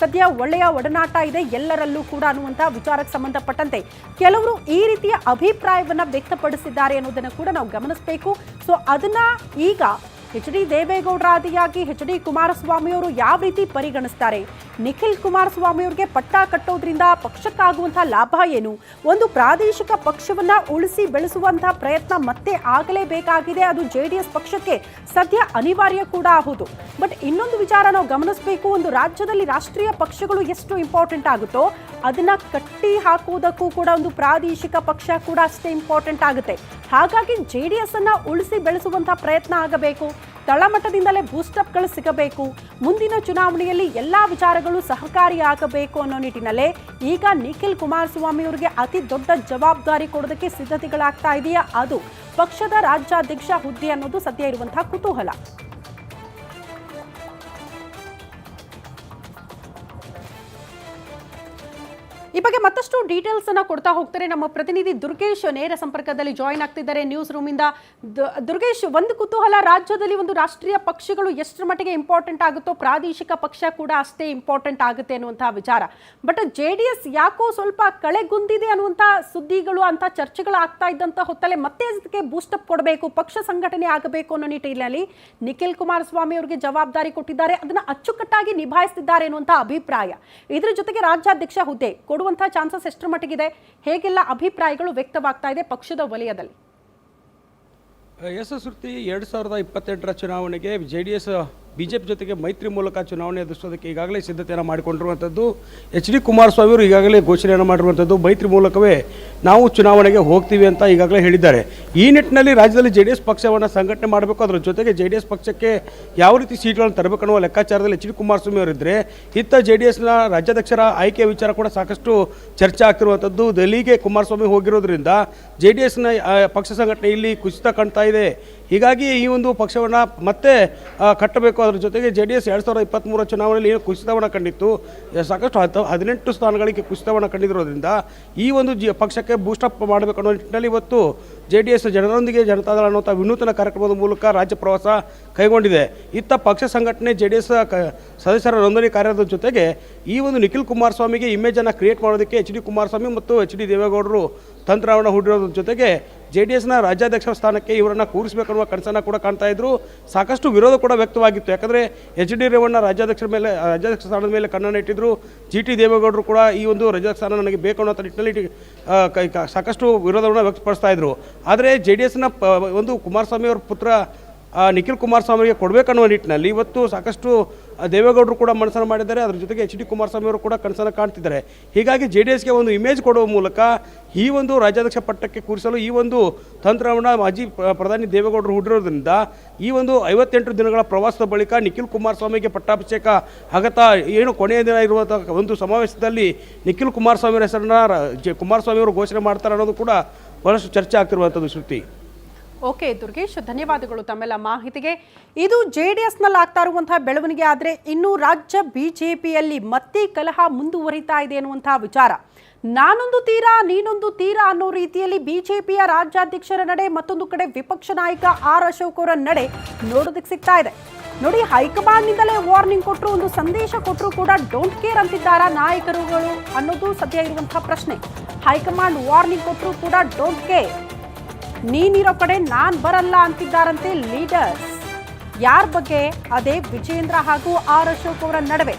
ಸದ್ಯ ಒಳ್ಳೆಯ ಒಡನಾಟ ಇದೆ ಎಲ್ಲರಲ್ಲೂ ಕೂಡ ಅನ್ನುವಂಥ ವಿಚಾರಕ್ಕೆ ಸಂಬಂಧಪಟ್ಟಂತೆ ಕೆಲವರು ಈ ರೀತಿಯ ಅಭಿಪ್ರಾಯವನ್ನ ವ್ಯಕ್ತಪಡಿಸಿದ್ದಾರೆ ಅನ್ನೋದನ್ನು ಕೂಡ ನಾವು ಗಮನಿಸಬೇಕು. ಸೊ ಅದನ್ನ ಈಗ ಎಚ್ ಡಿ ದೇವೇಗೌಡರ ಆದಿಯಾಗಿ ಎಚ್ ಡಿ ಕುಮಾರಸ್ವಾಮಿ ಅವರು ಯಾವ ರೀತಿ ಪರಿಗಣಿಸ್ತಾರೆ? ನಿಖಿಲ್ ಕುಮಾರಸ್ವಾಮಿ ಅವರಿಗೆ ಪಟ್ಟ ಕಟ್ಟೋದ್ರಿಂದ ಪಕ್ಷಕ್ಕಾಗುವಂತಹ ಲಾಭ ಏನು? ಒಂದು ಪ್ರಾದೇಶಿಕ ಪಕ್ಷವನ್ನ ಉಳಿಸಿ ಬೆಳೆಸುವಂತಹ ಪ್ರಯತ್ನ ಮತ್ತೆ ಆಗಲೇಬೇಕಾಗಿದೆ. ಅದು ಜೆ ಡಿ ಎಸ್ ಪಕ್ಷಕ್ಕೆ ಸದ್ಯ ಅನಿವಾರ್ಯ ಕೂಡ ಹೌದು ಬಟ್ ಇನ್ನೊಂದು ವಿಚಾರ ನಾವು ಗಮನಿಸಬೇಕು. ಒಂದು ರಾಜ್ಯದಲ್ಲಿ ರಾಷ್ಟ್ರೀಯ ಪಕ್ಷಗಳು ಎಷ್ಟು ಇಂಪಾರ್ಟೆಂಟ್ ಆಗುತ್ತೋ, ಅದನ್ನ ಕಟ್ಟಿ ಹಾಕುವುದಕ್ಕೂ ಕೂಡ ಒಂದು ಪ್ರಾದೇಶಿಕ ಪಕ್ಷ ಕೂಡ ಅಷ್ಟೇ ಇಂಪಾರ್ಟೆಂಟ್ ಆಗುತ್ತೆ. ಹಾಗಾಗಿ ಜೆ ಡಿ ಎಸ್ ಅನ್ನ ಉಳಿಸಿ ಬೆಳೆಸುವಂತಹ ಪ್ರಯತ್ನ ಆಗಬೇಕು. ತಳಮಟ್ಟದಿಂದಲೇ ಬೂಸ್ಟಪ್ಗಳು ಸಿಗಬೇಕು. ಮುಂದಿನ ಚುನಾವಣೆಯಲ್ಲಿ ಎಲ್ಲಾ ವಿಚಾರಗಳು ಸಹಕಾರಿಯಾಗಬೇಕು ಅನ್ನೋ ನಿಟ್ಟಿನಲ್ಲೇ ಈಗ ನಿಖಿಲ್ ಕುಮಾರಸ್ವಾಮಿ ಅವರಿಗೆ ಅತಿ ದೊಡ್ಡ ಜವಾಬ್ದಾರಿ ಕೊಡೋದಕ್ಕೆ ಸಿದ್ಧತೆಗಳಾಗ್ತಾ ಇದೆಯಾ? ಅದು ಪಕ್ಷದ ರಾಜ್ಯಾಧ್ಯಕ್ಷ ಹುದ್ದೆ ಅನ್ನೋದು ಸದ್ಯ ಇರುವಂತಹ ಕುತೂಹಲ. ಈ ಬಗ್ಗೆ ಮತ್ತಷ್ಟು ಡೀಟೇಲ್ಸ್ ಅನ್ನ ಕೊಡ್ತಾ ಹೋಗ್ತಾರೆ ನಮ್ಮ ಪ್ರತಿನಿಧಿ ದುರ್ಗೇಶ್ ನೇರ ಸಂಪರ್ಕದಲ್ಲಿ ಜಾಯಿನ್ ಆಗ್ತಿದ್ದಾರೆ ನ್ಯೂಸ್ ರೂಮ್ ಇಂದ. ದುರ್ಗೇಶ್, ಒಂದು ಕುತೂಹಲ, ರಾಜ್ಯದಲ್ಲಿ ಒಂದು ರಾಷ್ಟ್ರೀಯ ಪಕ್ಷಗಳು ಎಷ್ಟರ ಮಟ್ಟಿಗೆ ಇಂಪಾರ್ಟೆಂಟ್ ಆಗುತ್ತೋ ಪ್ರಾದೇಶಿಕ ಪಕ್ಷ ಕೂಡ ಅಷ್ಟೇ ಇಂಪಾರ್ಟೆಂಟ್ ಆಗುತ್ತೆ ಅನ್ನುವಂತಹ ವಿಚಾರ. ಬಟ್ ಜೆ ಯಾಕೋ ಸ್ವಲ್ಪ ಕಳೆಗುಂದಿದೆ ಅನ್ನುವಂತಹ ಸುದ್ದಿಗಳು ಅಂತ ಚರ್ಚೆಗಳು ಆಗ್ತಾ ಇದ್ದಂತ ಹೊತ್ತಲ್ಲೇ ಮತ್ತೆ ಅದಕ್ಕೆ ಬೂಸ್ಟಪ್ ಕೊಡಬೇಕು, ಪಕ್ಷ ಸಂಘಟನೆ ಆಗಬೇಕು ಅನ್ನೋ ನಿಟ್ಟಿನಲ್ಲಿ ನಿಖಿಲ್ ಕುಮಾರಸ್ವಾಮಿ ಅವರಿಗೆ ಜವಾಬ್ದಾರಿ ಕೊಟ್ಟಿದ್ದಾರೆ, ಅದನ್ನ ಅಚ್ಚುಕಟ್ಟಾಗಿ ನಿಭಾಯಿಸುತ್ತಿದ್ದಾರೆ ಅನ್ನುವಂತಹ ಅಭಿಪ್ರಾಯ. ಇದರ ಜೊತೆಗೆ ರಾಜ್ಯಾಧ್ಯಕ್ಷ ಹುದ್ದೆ ಕೊಡುವಂತಹ ಚಾನ್ಸಸ್ ಎಷ್ಟರ ಮಟ್ಟಿಗಿದೆ? ಹೇಗೆಲ್ಲ ಅಭಿಪ್ರಾಯಗಳು ವ್ಯಕ್ತವಾಗ್ತಾ ಇದೆ ಪಕ್ಷದ ವಲಯದಲ್ಲಿ? ಶ್ರುತಿ ಎರಡು ಸಾವಿರದ ಇಪ್ಪತ್ತೆಂಟರ ಚುನಾವಣೆಗೆ J D S B J P ಜೊತೆಗೆ ಮೈತ್ರಿ ಮೂಲಕ ಚುನಾವಣೆ ಎದುರಿಸೋದಕ್ಕೆ ಈಗಾಗಲೇ ಸಿದ್ಧತೆಯನ್ನು ಮಾಡಿಕೊಂಡಿರುವಂಥದ್ದು ಎಚ್ ಡಿ ಕುಮಾರಸ್ವಾಮಿ ಅವರು ಈಗಾಗಲೇ ಘೋಷಣೆಯನ್ನು ಮಾಡಿರುವಂಥದ್ದು ಮೈತ್ರಿ ಮೂಲಕವೇ ನಾವು ಚುನಾವಣೆಗೆ ಹೋಗ್ತೀವಿ ಅಂತ ಈಗಾಗಲೇ ಹೇಳಿದ್ದಾರೆ. ಈ ನಿಟ್ಟಿನಲ್ಲಿ ರಾಜ್ಯದಲ್ಲಿ ಜೆ ಡಿ ಎಸ್ ಪಕ್ಷವನ್ನು ಸಂಘಟನೆ ಮಾಡಬೇಕು, ಅದರ ಜೊತೆಗೆ ಜೆ ಡಿ ಎಸ್ ಪಕ್ಷಕ್ಕೆ ಯಾವ ರೀತಿ ಸೀಟ್ಗಳನ್ನು ತರಬೇಕು ಅನ್ನುವ ಲೆಕ್ಕಾಚಾರದಲ್ಲಿ ಎಚ್ ಡಿ ಕುಮಾರಸ್ವಾಮಿ ಅವರಿದ್ದರೆ ಇತ್ತ ಜೆ ಡಿ ಎಸ್ನ ರಾಜ್ಯಾಧ್ಯಕ್ಷರ ಆಯ್ಕೆ ವಿಚಾರ ಕೂಡ ಸಾಕಷ್ಟು ಚರ್ಚೆ ಆಗ್ತಿರುವಂಥದ್ದು. ದೆಹಲಿಗೆ ಕುಮಾರಸ್ವಾಮಿ ಹೋಗಿರೋದ್ರಿಂದ ಜೆ ಡಿ ಎಸ್ನ ಪಕ್ಷ ಸಂಘಟನೆ ಇಲ್ಲಿ ಕುಸಿತ ಕಾಣ್ತಾ ಇದೆ. ಹೀಗಾಗಿ ಈ ಒಂದು ಪಕ್ಷವನ್ನು ಮತ್ತೆ ಕಟ್ಟಬೇಕು. ಅದರ ಜೊತೆಗೆ ಜೆ ಡಿ ಎಸ್ ಎರಡು ಸಾವಿರದ ಇಪ್ಪತ್ತ್ಮೂರ ಚುನಾವಣೆಯಲ್ಲಿ ಏನು ಕುಸಿತವನ್ನು ಕಂಡಿತ್ತು ಸಾಕಷ್ಟು ಹತ್ತು, ಹದಿನೆಂಟು ಸ್ಥಾನಗಳಿಗೆ ಕುಸಿತವನ್ನು ಕಂಡಿರೋದ್ರಿಂದ ಈ ಒಂದು ಜಿ, ಪಕ್ಷಕ್ಕೆ ಬೂಸ್ಟಪ್ ಮಾಡಬೇಕು ಅನ್ನೋ ನಿಟ್ಟಿನಲ್ಲಿ ಇವತ್ತು ಜೆ ಡಿ ಎಸ್ ಜನರೊಂದಿಗೆ ಜನತಾದಳ ಅನ್ನುವಂಥ ವಿನೂತನ ಕಾರ್ಯಕ್ರಮದ ಮೂಲಕ ರಾಜ್ಯ ಪ್ರವಾಸ ಕೈಗೊಂಡಿದೆ. ಇತ್ತ ಪಕ್ಷ ಸಂಘಟನೆ ಜೆ ಡಿ ಎಸ್ ಸದಸ್ಯರ ನೋಂದಣಿ ಕಾರ್ಯದ ಜೊತೆಗೆ ಈ ಒಂದು ನಿಖಿಲ್ ಕುಮಾರಸ್ವಾಮಿಗೆ ಇಮೇಜನ್ನು ಕ್ರಿಯೇಟ್ ಮಾಡೋದಕ್ಕೆ ಎಚ್ ಡಿ ಕುಮಾರಸ್ವಾಮಿ ಮತ್ತು ಎಚ್ ಡಿ ದೇವೇಗೌಡರು ತಂತ್ರವನ್ನು ಹೂಡಿರೋದ್ರ ಜೊತೆಗೆ ಜೆ ಡಿ ಎಸ್ನ ರಾಜ್ಯಾಧ್ಯಕ್ಷರ ಸ್ಥಾನಕ್ಕೆ ಇವರನ್ನು ಕೂರಿಸಬೇಕನ್ನುವ ಕನಸನ್ನು ಕೂಡ ಕಾಣ್ತಾ ಇದ್ರು. ಸಾಕಷ್ಟು ವಿರೋಧ ಕೂಡ ವ್ಯಕ್ತವಾಗಿತ್ತು. ಯಾಕಂದರೆ ಎಚ್ ಡಿ ರೇವಣ್ಣ ರಾಜ್ಯಾಧ್ಯಕ್ಷರ ಮೇಲೆ, ರಾಜ್ಯಾಧ್ಯಕ್ಷ ಸ್ಥಾನದ ಮೇಲೆ ಕಣ್ಣನ್ನು ಇಟ್ಟಿದ್ರು. ಜಿ ಟಿ ದೇವೇಗೌಡರು ಕೂಡ ಈ ಒಂದು ರಾಜ್ಯಾಧ್ಯಕ್ಷ ಸ್ಥಾನ ನನಗೆ ಬೇಕು ಅನ್ನೋ ನಿಟ್ಟಿನಲ್ಲಿ ಸಾಕಷ್ಟು ವಿರೋಧವನ್ನು ವ್ಯಕ್ತಪಡಿಸ್ತಾ ಇದ್ರು. ಆದರೆ ಜೆ ಡಿ ಎಸ್ನ ಪ, ಒಂದು ಕುಮಾರಸ್ವಾಮಿ ಅವರ ಪುತ್ರ ನಿಖಿಲ್ ಕುಮಾರಸ್ವಾಮಿಗೆ ಕೊಡಬೇಕನ್ನುವ ನಿಟ್ಟಿನಲ್ಲಿ ಇವತ್ತು ಸಾಕಷ್ಟು ದೇವೇಗೌಡರು ಕೂಡ ಮನಸ್ಸನ್ನು ಮಾಡಿದ್ದಾರೆ. ಅದರ ಜೊತೆಗೆ ಎಚ್ ಡಿ ಕುಮಾರಸ್ವಾಮಿ ಅವರು ಕೂಡ ಕನಸನ್ನು ಕಾಣ್ತಿದ್ದಾರೆ. ಹೀಗಾಗಿ ಜೆ ಡಿ ಎಸ್ಗೆ ಒಂದು ಇಮೇಜ್ ಕೊಡುವ ಮೂಲಕ ಈ ಒಂದು ರಾಜ್ಯಾಧ್ಯಕ್ಷ ಪಟ್ಟಕ್ಕೆ ಕೂರಿಸಲು ಈ ಒಂದು ತಂತ್ರವನ್ನು ಮಾಜಿ ಪ್ರಧಾನಿ ದೇವೇಗೌಡರು ಹೂಡಿರೋದ್ರಿಂದ ಈ ಒಂದು ಐವತ್ತೆಂಟು ದಿನಗಳ ಪ್ರವಾಸದ ಬಳಿಕ ನಿಖಿಲ್ ಕುಮಾರಸ್ವಾಮಿಗೆ ಪಟ್ಟಾಭಿಷೇಕ ಆಗತ್ತಾ, ಏನು ಕೊನೆಯ ದಿನ ಇರುವಂಥ ಒಂದು ಸಮಾವೇಶದಲ್ಲಿ ನಿಖಿಲ್ ಕುಮಾರಸ್ವಾಮಿ ಹೆಸರನ್ನ ಜೆ- ಕುಮಾರಸ್ವಾಮಿ ಅವರು ಘೋಷಣೆ ಮಾಡ್ತಾರೆ ಅನ್ನೋದು ಕೂಡ ಬಹಳಷ್ಟು ಚರ್ಚೆ ಆಗ್ತಿರುವಂಥದ್ದು ಶ್ರುತಿ. ಓಕೆ ದುರ್ಗೇಶ್, ಧನ್ಯವಾದಗಳು ತಮ್ಮೆಲ್ಲ ಮಾಹಿತಿಗೆ. ಇದು ಜೆ ಡಿ ಎಸ್ನಲ್ಲಿ ಆಗ್ತಾ ಇರುವಂತಹ ಬೆಳವಣಿಗೆ ಆದರೆ ಇನ್ನು ರಾಜ್ಯ ಬಿ ಜೆ ಪಿಯಲ್ಲಿ ಮತ್ತೆ ಕಲಹ ಮುಂದುವರಿತಾ ಇದೆ ಅನ್ನುವಂತಹ ವಿಚಾರ. ನಾನೊಂದು ತೀರಾ, ನೀನೊಂದು ತೀರಾ ಅನ್ನೋ ರೀತಿಯಲ್ಲಿ ಬಿಜೆಪಿಯ ರಾಜ್ಯಾಧ್ಯಕ್ಷರ ನಡೆ ಮತ್ತೊಂದು ಕಡೆ ವಿಪಕ್ಷ ನಾಯಕ ಆರ್ ಅಶೋಕ್ ಅವರ ನಡೆ ನೋಡೋದಕ್ಕೆ ಸಿಗ್ತಾ ಇದೆ. ನೋಡಿ, ಹೈಕಮಾಂಡ್ನಿಂದಲೇ ವಾರ್ನಿಂಗ್ ಕೊಟ್ಟರು ಒಂದು ಸಂದೇಶ ಕೊಟ್ಟರು ಕೂಡ ಡೋಂಟ್ ಕೇರ್ ಅಂತಿದ್ದಾರಾ ನಾಯಕರುಗಳು ಅನ್ನೋದು ಸದ್ಯ ಇರುವಂತಹ ಪ್ರಶ್ನೆ. ಹೈಕಮಾಂಡ್ ವಾರ್ನಿಂಗ್ ಕೊಟ್ಟರು ಕೂಡ ಡೋಂಟ್ ಕೇರ್ ನೀನಿರೋ ಕಡೆ ನಾನ್ ಬರಲ್ಲ ಅಂತಿದ್ದಾರಂತೆ ಲೀಡರ್ಸ್ ಯಾರ ಬಗ್ಗೆ? ಅದೇ ವಿಜೇಂದ್ರ ಹಾಗೂ ಆರ್ ಅಶೋಕ್ ಅವರ ನಡುವೆ.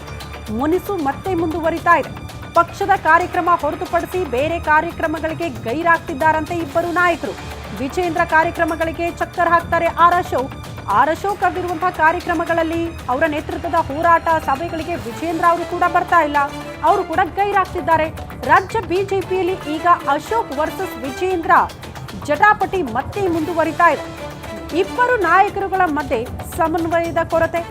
ಮುನಿಸು ಮತ್ತೆ ಮುಂದುವರಿತಾ ಇದೆ. ಪಕ್ಷದ ಕಾರ್ಯಕ್ರಮ ಹೊರತುಪಡಿಸಿ ಬೇರೆ ಕಾರ್ಯಕ್ರಮಗಳಿಗೆ ಗೈರಾಗ್ತಿದ್ದಾರಂತೆ ಇಬ್ಬರು ನಾಯಕರು. ವಿಜೇಂದ್ರ ಕಾರ್ಯಕ್ರಮಗಳಿಗೆ ಚಕ್ಕರ್ ಹಾಕ್ತಾರೆ ಆರ್ ಅಶೋಕ್. ಆರ್ ಅಶೋಕ್ ಕರೆದಿರುವಂತಹ ಕಾರ್ಯಕ್ರಮಗಳಲ್ಲಿ ಅವರ ನೇತೃತ್ವದ ಹೋರಾಟ ಸಭೆಗಳಿಗೆ ವಿಜೇಂದ್ರ ಅವರು ಕೂಡ ಬರ್ತಾ ಇಲ್ಲ. ಅವರು ಕೂಡ ಗೈರಾಗ್ತಿದ್ದಾರೆ. ರಾಜ್ಯ ಬಿಜೆಪಿಯಲ್ಲಿ ಈಗ ಅಶೋಕ್ ವರ್ಸಸ್ ವಿಜೇಂದ್ರ ಜಟಾಪಟಿ ಮತ್ತೆ ಮುಂದುವರಿತಾ ಇದೆ. ಇಬ್ಬರು ನಾಯಕರುಗಳ ಮಧ್ಯೆ ಸಮನ್ವಯದ ಕೊರತೆ.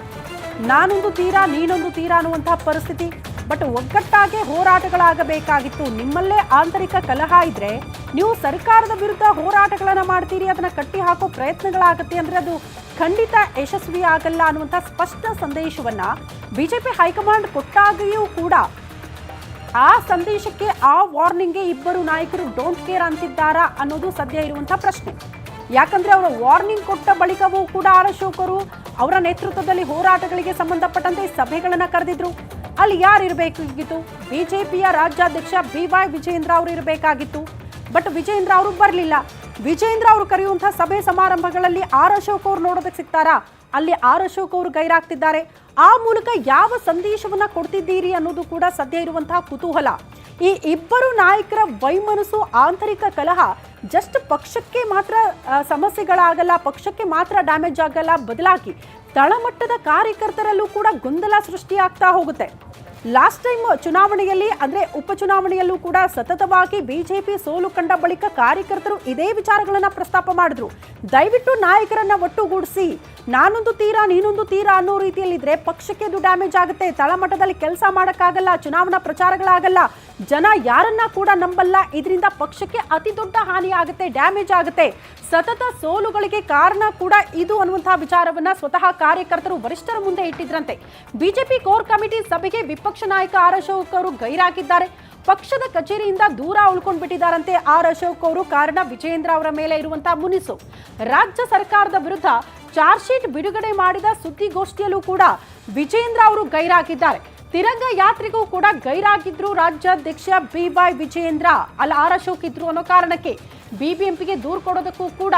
ನಾನೊಂದು ತೀರಾ, ನೀನೊಂದು ತೀರಾ ಅನ್ನುವಂತಹ ಪರಿಸ್ಥಿತಿ ಬಟ್ ಒಗ್ಗಟ್ಟಾಗೆ ಹೋರಾಟಗಳಾಗಬೇಕಾಗಿತ್ತು. ನಿಮ್ಮಲ್ಲೇ ಆಂತರಿಕ ಕಲಹ ಇದ್ರೆ ನೀವು ಸರ್ಕಾರದ ವಿರುದ್ಧ ಹೋರಾಟಗಳನ್ನು ಮಾಡ್ತೀರಿ, ಅದನ್ನ ಕಟ್ಟಿ ಹಾಕೋ ಪ್ರಯತ್ನಗಳಾಗುತ್ತೆ ಅಂದ್ರೆ ಅದು ಖಂಡಿತ ಯಶಸ್ವಿ ಆಗಲ್ಲ ಅನ್ನುವಂಥ ಸ್ಪಷ್ಟ ಸಂದೇಶವನ್ನ ಬಿಜೆಪಿ ಹೈಕಮಾಂಡ್ ಕೊಟ್ಟಾಗಿಯೂ ಕೂಡ ಆ ಸಂದೇಶಕ್ಕೆ, ಆ ವಾರ್ನಿಂಗ್ಗೆ ಇಬ್ಬರು ನಾಯಕರು ಡೋಂಟ್ ಕೇರ್ ಅಂತಿದ್ದಾರಾ ಅನ್ನೋದು ಸದ್ಯ ಇರುವಂಥ ಪ್ರಶ್ನೆ. ಯಾಕಂದ್ರೆ ಅವರ ವಾರ್ನಿಂಗ್ ಕೊಟ್ಟ ಬಳಿಕವೂ ಕೂಡ ಅಶೋಕರು ಅವರ ನೇತೃತ್ವದಲ್ಲಿ ಹೋರಾಟಗಳಿಗೆ ಸಂಬಂಧಪಟ್ಟಂತೆ ಸಭೆಗಳನ್ನು ಕರೆದಿದ್ರು. ಅಲ್ಲಿ ಯಾರು ಇರಬೇಕಾಗಿತ್ತು ಬಿಜೆಪಿಯ ರಾಜ್ಯಾಧ್ಯಕ್ಷ ಬಿ ವೈ ವಿಜೇಂದ್ರ ಅವರು ಇರಬೇಕಾಗಿತ್ತು. ಬಟ್ ವಿಜೇಂದ್ರ ಅವರು ಬರಲಿಲ್ಲ. ವಿಜೇಂದ್ರ ಅವರು ಕರೆಯುವಂತಹ ಸಭೆ ಸಮಾರಂಭಗಳಲ್ಲಿ ಆರ್ ಅಶೋಕ್ ಅವರು ನೋಡೋದಕ್ಕೆ ಸಿಗ್ತಾರಾ? ಅಲ್ಲಿ ಆರ್ ಅಶೋಕ್ ಅವರು ಗೈರಾಗ್ತಿದ್ದಾರೆ. ಆ ಮೂಲಕ ಯಾವ ಸಂದೇಶವನ್ನ ಕೊಡ್ತಿದ್ದೀರಿ ಅನ್ನೋದು ಕೂಡ ಸದ್ಯ ಇರುವಂತಹ ಕುತೂಹಲ. ಈ ಇಬ್ಬರು ನಾಯಕರ ವೈಮನಸ್ಸು ಆಂತರಿಕ ಕಲಹ ಜಸ್ಟ್ ಪಕ್ಷಕ್ಕೆ ಮಾತ್ರ ಸಮಸ್ಯೆಗಳಾಗಲ್ಲ, ಪಕ್ಷಕ್ಕೆ ಮಾತ್ರ ಡ್ಯಾಮೇಜ್ ಆಗಲ್ಲ, ಬದಲಾಗಿ ತಳಮಟ್ಟದ ಕಾರ್ಯಕರ್ತರಲ್ಲೂ ಕೂಡ ಗೊಂದಲ ಸೃಷ್ಟಿಯಾಗ್ತಾ ಹೋಗುತ್ತೆ. ಲಾಸ್ಟ್ ಟೈಮ್ ಚುನಾವಣೆಯಲ್ಲಿ, ಅಂದ್ರೆ ಉಪಚುನಾವಣೆಯಲ್ಲೂ ಕೂಡ ಸತತವಾಗಿ ಬಿಜೆಪಿ ಸೋಲು ಕಂಡ ಬಳಿಕ ಕಾರ್ಯಕರ್ತರು ಇದೇ ವಿಚಾರಗಳನ್ನ ಪ್ರಸ್ತಾಪ ಮಾಡಿದ್ರು. ದಯವಿಟ್ಟು ನಾಯಕರನ್ನ ಒಟ್ಟುಗೂಡಿಸಿ. ನಾನೊಂದು ತೀರಾ, ನೀನೊಂದು ತೀರಾ ಅನ್ನೋ ರೀತಿಯಲ್ಲಿದ್ರೆ ಪಕ್ಷಕ್ಕೆ ಇದು ಡ್ಯಾಮೇಜ್ ಆಗುತ್ತೆ. ತಳಮಟ್ಟದಲ್ಲಿ ಕೆಲಸ ಮಾಡೋಕ್ಕಾಗಲ್ಲ, ಚುನಾವಣಾ ಪ್ರಚಾರಗಳಾಗಲ್ಲ. ಜನ ಯಾರನ್ನ ಕೂಡ ನಂಬಲ್ಲ. ಇದರಿಂದ ಪಕ್ಷಕ್ಕೆ ಅತಿ ದೊಡ್ಡ ಹಾನಿ ಆಗುತ್ತೆ ಡ್ಯಾಮೇಜ್ ಆಗುತ್ತೆ. ಸತತ ಸೋಲುಗಳಿಗೆ ಕಾರಣ ಕೂಡ ಇದು ಅನ್ನುವಂತಹ ವಿಚಾರವನ್ನ ಸ್ವತಃ ಕಾರ್ಯಕರ್ತರು ವರಿಷ್ಠರ ಮುಂದೆ ಇಟ್ಟಿದ್ರಂತೆ. ಬಿಜೆಪಿ ಕೋರ್ ಕಮಿಟಿ ಸಭೆಗೆ ವಿಪಕ್ಷ ನಾಯಕ ಆರ್ ಅಶೋಕ್ ಅವರು ಗೈರಾಗಿದ್ದಾರೆ. ಪಕ್ಷದ ಕಚೇರಿಯಿಂದ ದೂರ ಉಳ್ಕೊಂಡು ಬಿಟ್ಟಿದ್ದಾರಂತೆ ಆರ್ ಅಶೋಕ್ ಅವರು. ಕಾರಣ ವಿಜಯೇಂದ್ರ ಅವರ ಮೇಲೆ ಇರುವಂತಹ ಮುನಿಸು. ರಾಜ್ಯ ಸರ್ಕಾರದ ವಿರುದ್ಧ ಚಾರ್ಜ್ ಶೀಟ್ ಬಿಡುಗಡೆ ಮಾಡಿದ ಸುದ್ದಿಗೋಷ್ಠಿಯಲ್ಲೂ ಕೂಡ ವಿಜೇಂದ್ರ ಅವರು ಗೈರಾಗಿದ್ದಾರೆ. ತಿರಂಗ ಯಾತ್ರೆಗೂ ಕೂಡ ಗೈರಾಗಿದ್ರು ರಾಜ್ಯಾಧ್ಯಕ್ಷ ಬಿ ವಿಜಯೇಂದ್ರ ಅಲ್ಲಿ ಆರ್ ಇದ್ರು ಅನ್ನೋ ಕಾರಣಕ್ಕೆ ಬಿಬಿಎಂಪಿಗೆ ದೂರು ಕೊಡೋದಕ್ಕೂ ಕೂಡ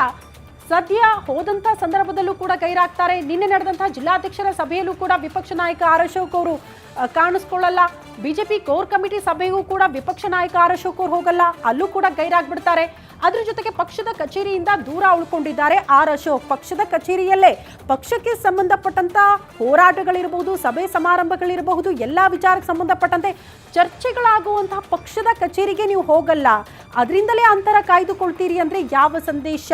ಸದ್ಯ ಹೋದಂತ ಸಂದರ್ಭದಲ್ಲೂ ಕೂಡ ಗೈರಾಗ್ತಾರೆ. ನಿನ್ನೆ ನಡೆದಂತಹ ಜಿಲ್ಲಾಧ್ಯಕ್ಷರ ಸಭೆಯಲ್ಲೂ ಕೂಡ ವಿಪಕ್ಷ ನಾಯಕ ಆರ್ ಅಶೋಕ್ ಅವರು ಕಾಣಿಸ್ಕೊಳ್ಳಲ್ಲ. ಬಿಜೆಪಿ ಕೋರ್ ಕಮಿಟಿ ಸಭೆಗೂ ಕೂಡ ವಿಪಕ್ಷ ನಾಯಕ ಆರ್ ಅಶೋಕ್ ಅವರು ಹೋಗಲ್ಲ. ಅಲ್ಲೂ ಕೂಡ ಗೈರಾಗ್ಬಿಡ್ತಾರೆ. ಅದ್ರ ಜೊತೆಗೆ ಪಕ್ಷದ ಕಚೇರಿಯಿಂದ ದೂರ ಉಳ್ಕೊಂಡಿದ್ದಾರೆ ಆರ್ ಅಶೋಕ್. ಪಕ್ಷದ ಕಚೇರಿಯಲ್ಲೇ ಪಕ್ಷಕ್ಕೆ ಸಂಬಂಧಪಟ್ಟಂತ ಹೋರಾಟಗಳಿರಬಹುದು ಸಭೆ ಸಮಾರಂಭಗಳಿರಬಹುದು, ಎಲ್ಲ ವಿಚಾರಕ್ಕೆ ಸಂಬಂಧಪಟ್ಟಂತೆ ಚರ್ಚೆಗಳಾಗುವಂತಹ ಪಕ್ಷದ ಕಚೇರಿಗೆ ನೀವು ಹೋಗಲ್ಲ. ಅದರಿಂದಲೇ ಅಂತರ ಕಾಯ್ದುಕೊಳ್ತೀರಿ ಅಂದ್ರೆ ಯಾವ ಸಂದೇಶ?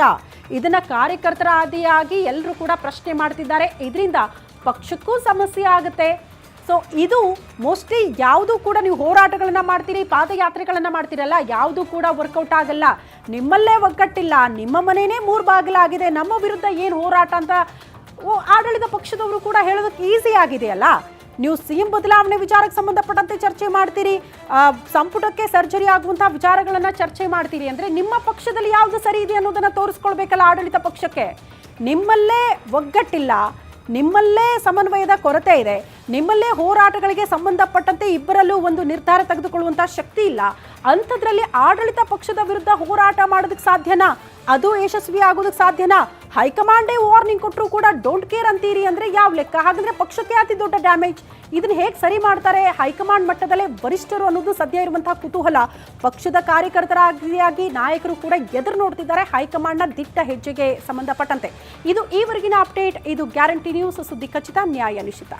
ಇದನ್ನ ಕಾರ್ಯಕರ್ತರ ಆದಿಯಾಗಿ ಎಲ್ಲರೂ ಕೂಡ ಪ್ರಶ್ನೆ ಮಾಡ್ತಿದ್ದಾರೆ. ಇದರಿಂದ ಪಕ್ಷಕ್ಕೂ ಸಮಸ್ಯೆ ಆಗುತ್ತೆ. ಸೊ ಇದು ಮೋಸ್ಟ್ಲಿ ಯಾವುದು ಕೂಡ ನೀವು ಹೋರಾಟಗಳನ್ನು ಮಾಡ್ತೀರಿ, ಪಾದಯಾತ್ರೆಗಳನ್ನು ಮಾಡ್ತೀರಲ್ಲ, ಯಾವುದು ಕೂಡ ವರ್ಕೌಟ್ ಆಗಲ್ಲ. ನಿಮ್ಮಲ್ಲೇ ಒಗ್ಗಟ್ಟಿಲ್ಲ, ನಿಮ್ಮ ಮನೆಯೇ ಮೂರು ಬಾಗಿಲಾಗಿದೆ, ನಮ್ಮ ವಿರುದ್ಧ ಏನು ಹೋರಾಟ ಅಂತ ಆಡಳಿತ ಪಕ್ಷದವರು ಕೂಡ ಹೇಳೋದಕ್ಕೆ ಈಸಿ ಆಗಿದೆಯಲ್ಲ ನೀವು ಸಿಎಂ ಬದಲಾವಣೆ ವಿಚಾರಕ್ಕೆ ಸಂಬಂಧಪಟ್ಟಂತೆ ಚರ್ಚೆ ಮಾಡ್ತೀರಿ. ಸಂಪುಟಕ್ಕೆ ಸರ್ಜರಿ ಆಗುವಂತಹ ವಿಚಾರಗಳನ್ನ ಚರ್ಚೆ ಮಾಡ್ತೀರಿ ಅಂದ್ರೆ ನಿಮ್ಮ ಪಕ್ಷದಲ್ಲಿ ಯಾವುದು ಸರಿ ಇದೆ ಅನ್ನೋದನ್ನ ತೋರಿಸ್ಕೊಳ್ಬೇಕಲ್ಲ ಆಡಳಿತ ಪಕ್ಷಕ್ಕೆ. ನಿಮ್ಮಲ್ಲೇ ಒಗ್ಗಟ್ಟಿಲ್ಲ, ನಿಮ್ಮಲ್ಲೇ ಸಮನ್ವಯದ ಕೊರತೆ ಇದೆ, ನಿಮ್ಮಲ್ಲೇ ಹೋರಾಟಗಳಿಗೆ ಸಂಬಂಧಪಟ್ಟಂತೆ ಇಬ್ಬರಲ್ಲೂ ಒಂದು ನಿರ್ಧಾರ ತೆಗೆದುಕೊಳ್ಳುವಂತಹ ಶಕ್ತಿ ಇಲ್ಲ. ಅಂಥದ್ರಲ್ಲಿ ಆಡಳಿತ ಪಕ್ಷದ ವಿರುದ್ಧ ಹೋರಾಟ ಮಾಡೋದಕ್ಕೆ ಸಾಧ್ಯನಾ? ಅದು ಯಶಸ್ವಿ ಆಗೋದಕ್ಕೆ ಸಾಧ್ಯನಾ? ಹೈಕಮಾಂಡೇ ವಾರ್ನಿಂಗ್ ಕೊಟ್ಟರು ಕೂಡ ಡೋಂಟ್ ಕೇರ್ ಅಂತೀರಿ ಅಂದರೆ ಯಾವ ಲೆಕ್ಕ? ಹಾಗಂದ್ರೆ ಪಕ್ಷಕ್ಕೆ ಅತಿ ದೊಡ್ಡ ಡ್ಯಾಮೇಜ್. ಇದನ್ನ ಹೇಗೆ ಸರಿ ಮಾಡ್ತಾರೆ? ಹೈಕಮಾಂಡ್ ಮಟ್ಟದಲ್ಲೇ ವರಿಷ್ಠರು ಅನ್ನೋದು ಸದ್ಯ ಇರುವಂತಹ ಕುತೂಹಲ. ಪಕ್ಷದ ಕಾರ್ಯಕರ್ತರಾಗಿಯಾಗಿ ನಾಯಕರು ಕೂಡ ಎದುರು ನೋಡ್ತಿದ್ದಾರೆ ಹೈಕಮಾಂಡ್ನ ದಿಟ್ಟ ಹೆಜ್ಜೆಗೆ ಸಂಬಂಧಪಟ್ಟಂತೆ. ಇದು ಈವರೆಗಿನ ಅಪ್ಡೇಟ್. ಇದು ಗ್ಯಾರಂಟಿ ನ್ಯೂಸ್. ಸುದ್ದಿ ಖಚಿತ, ನ್ಯಾಯ ನಿಶ್ಚಿತ.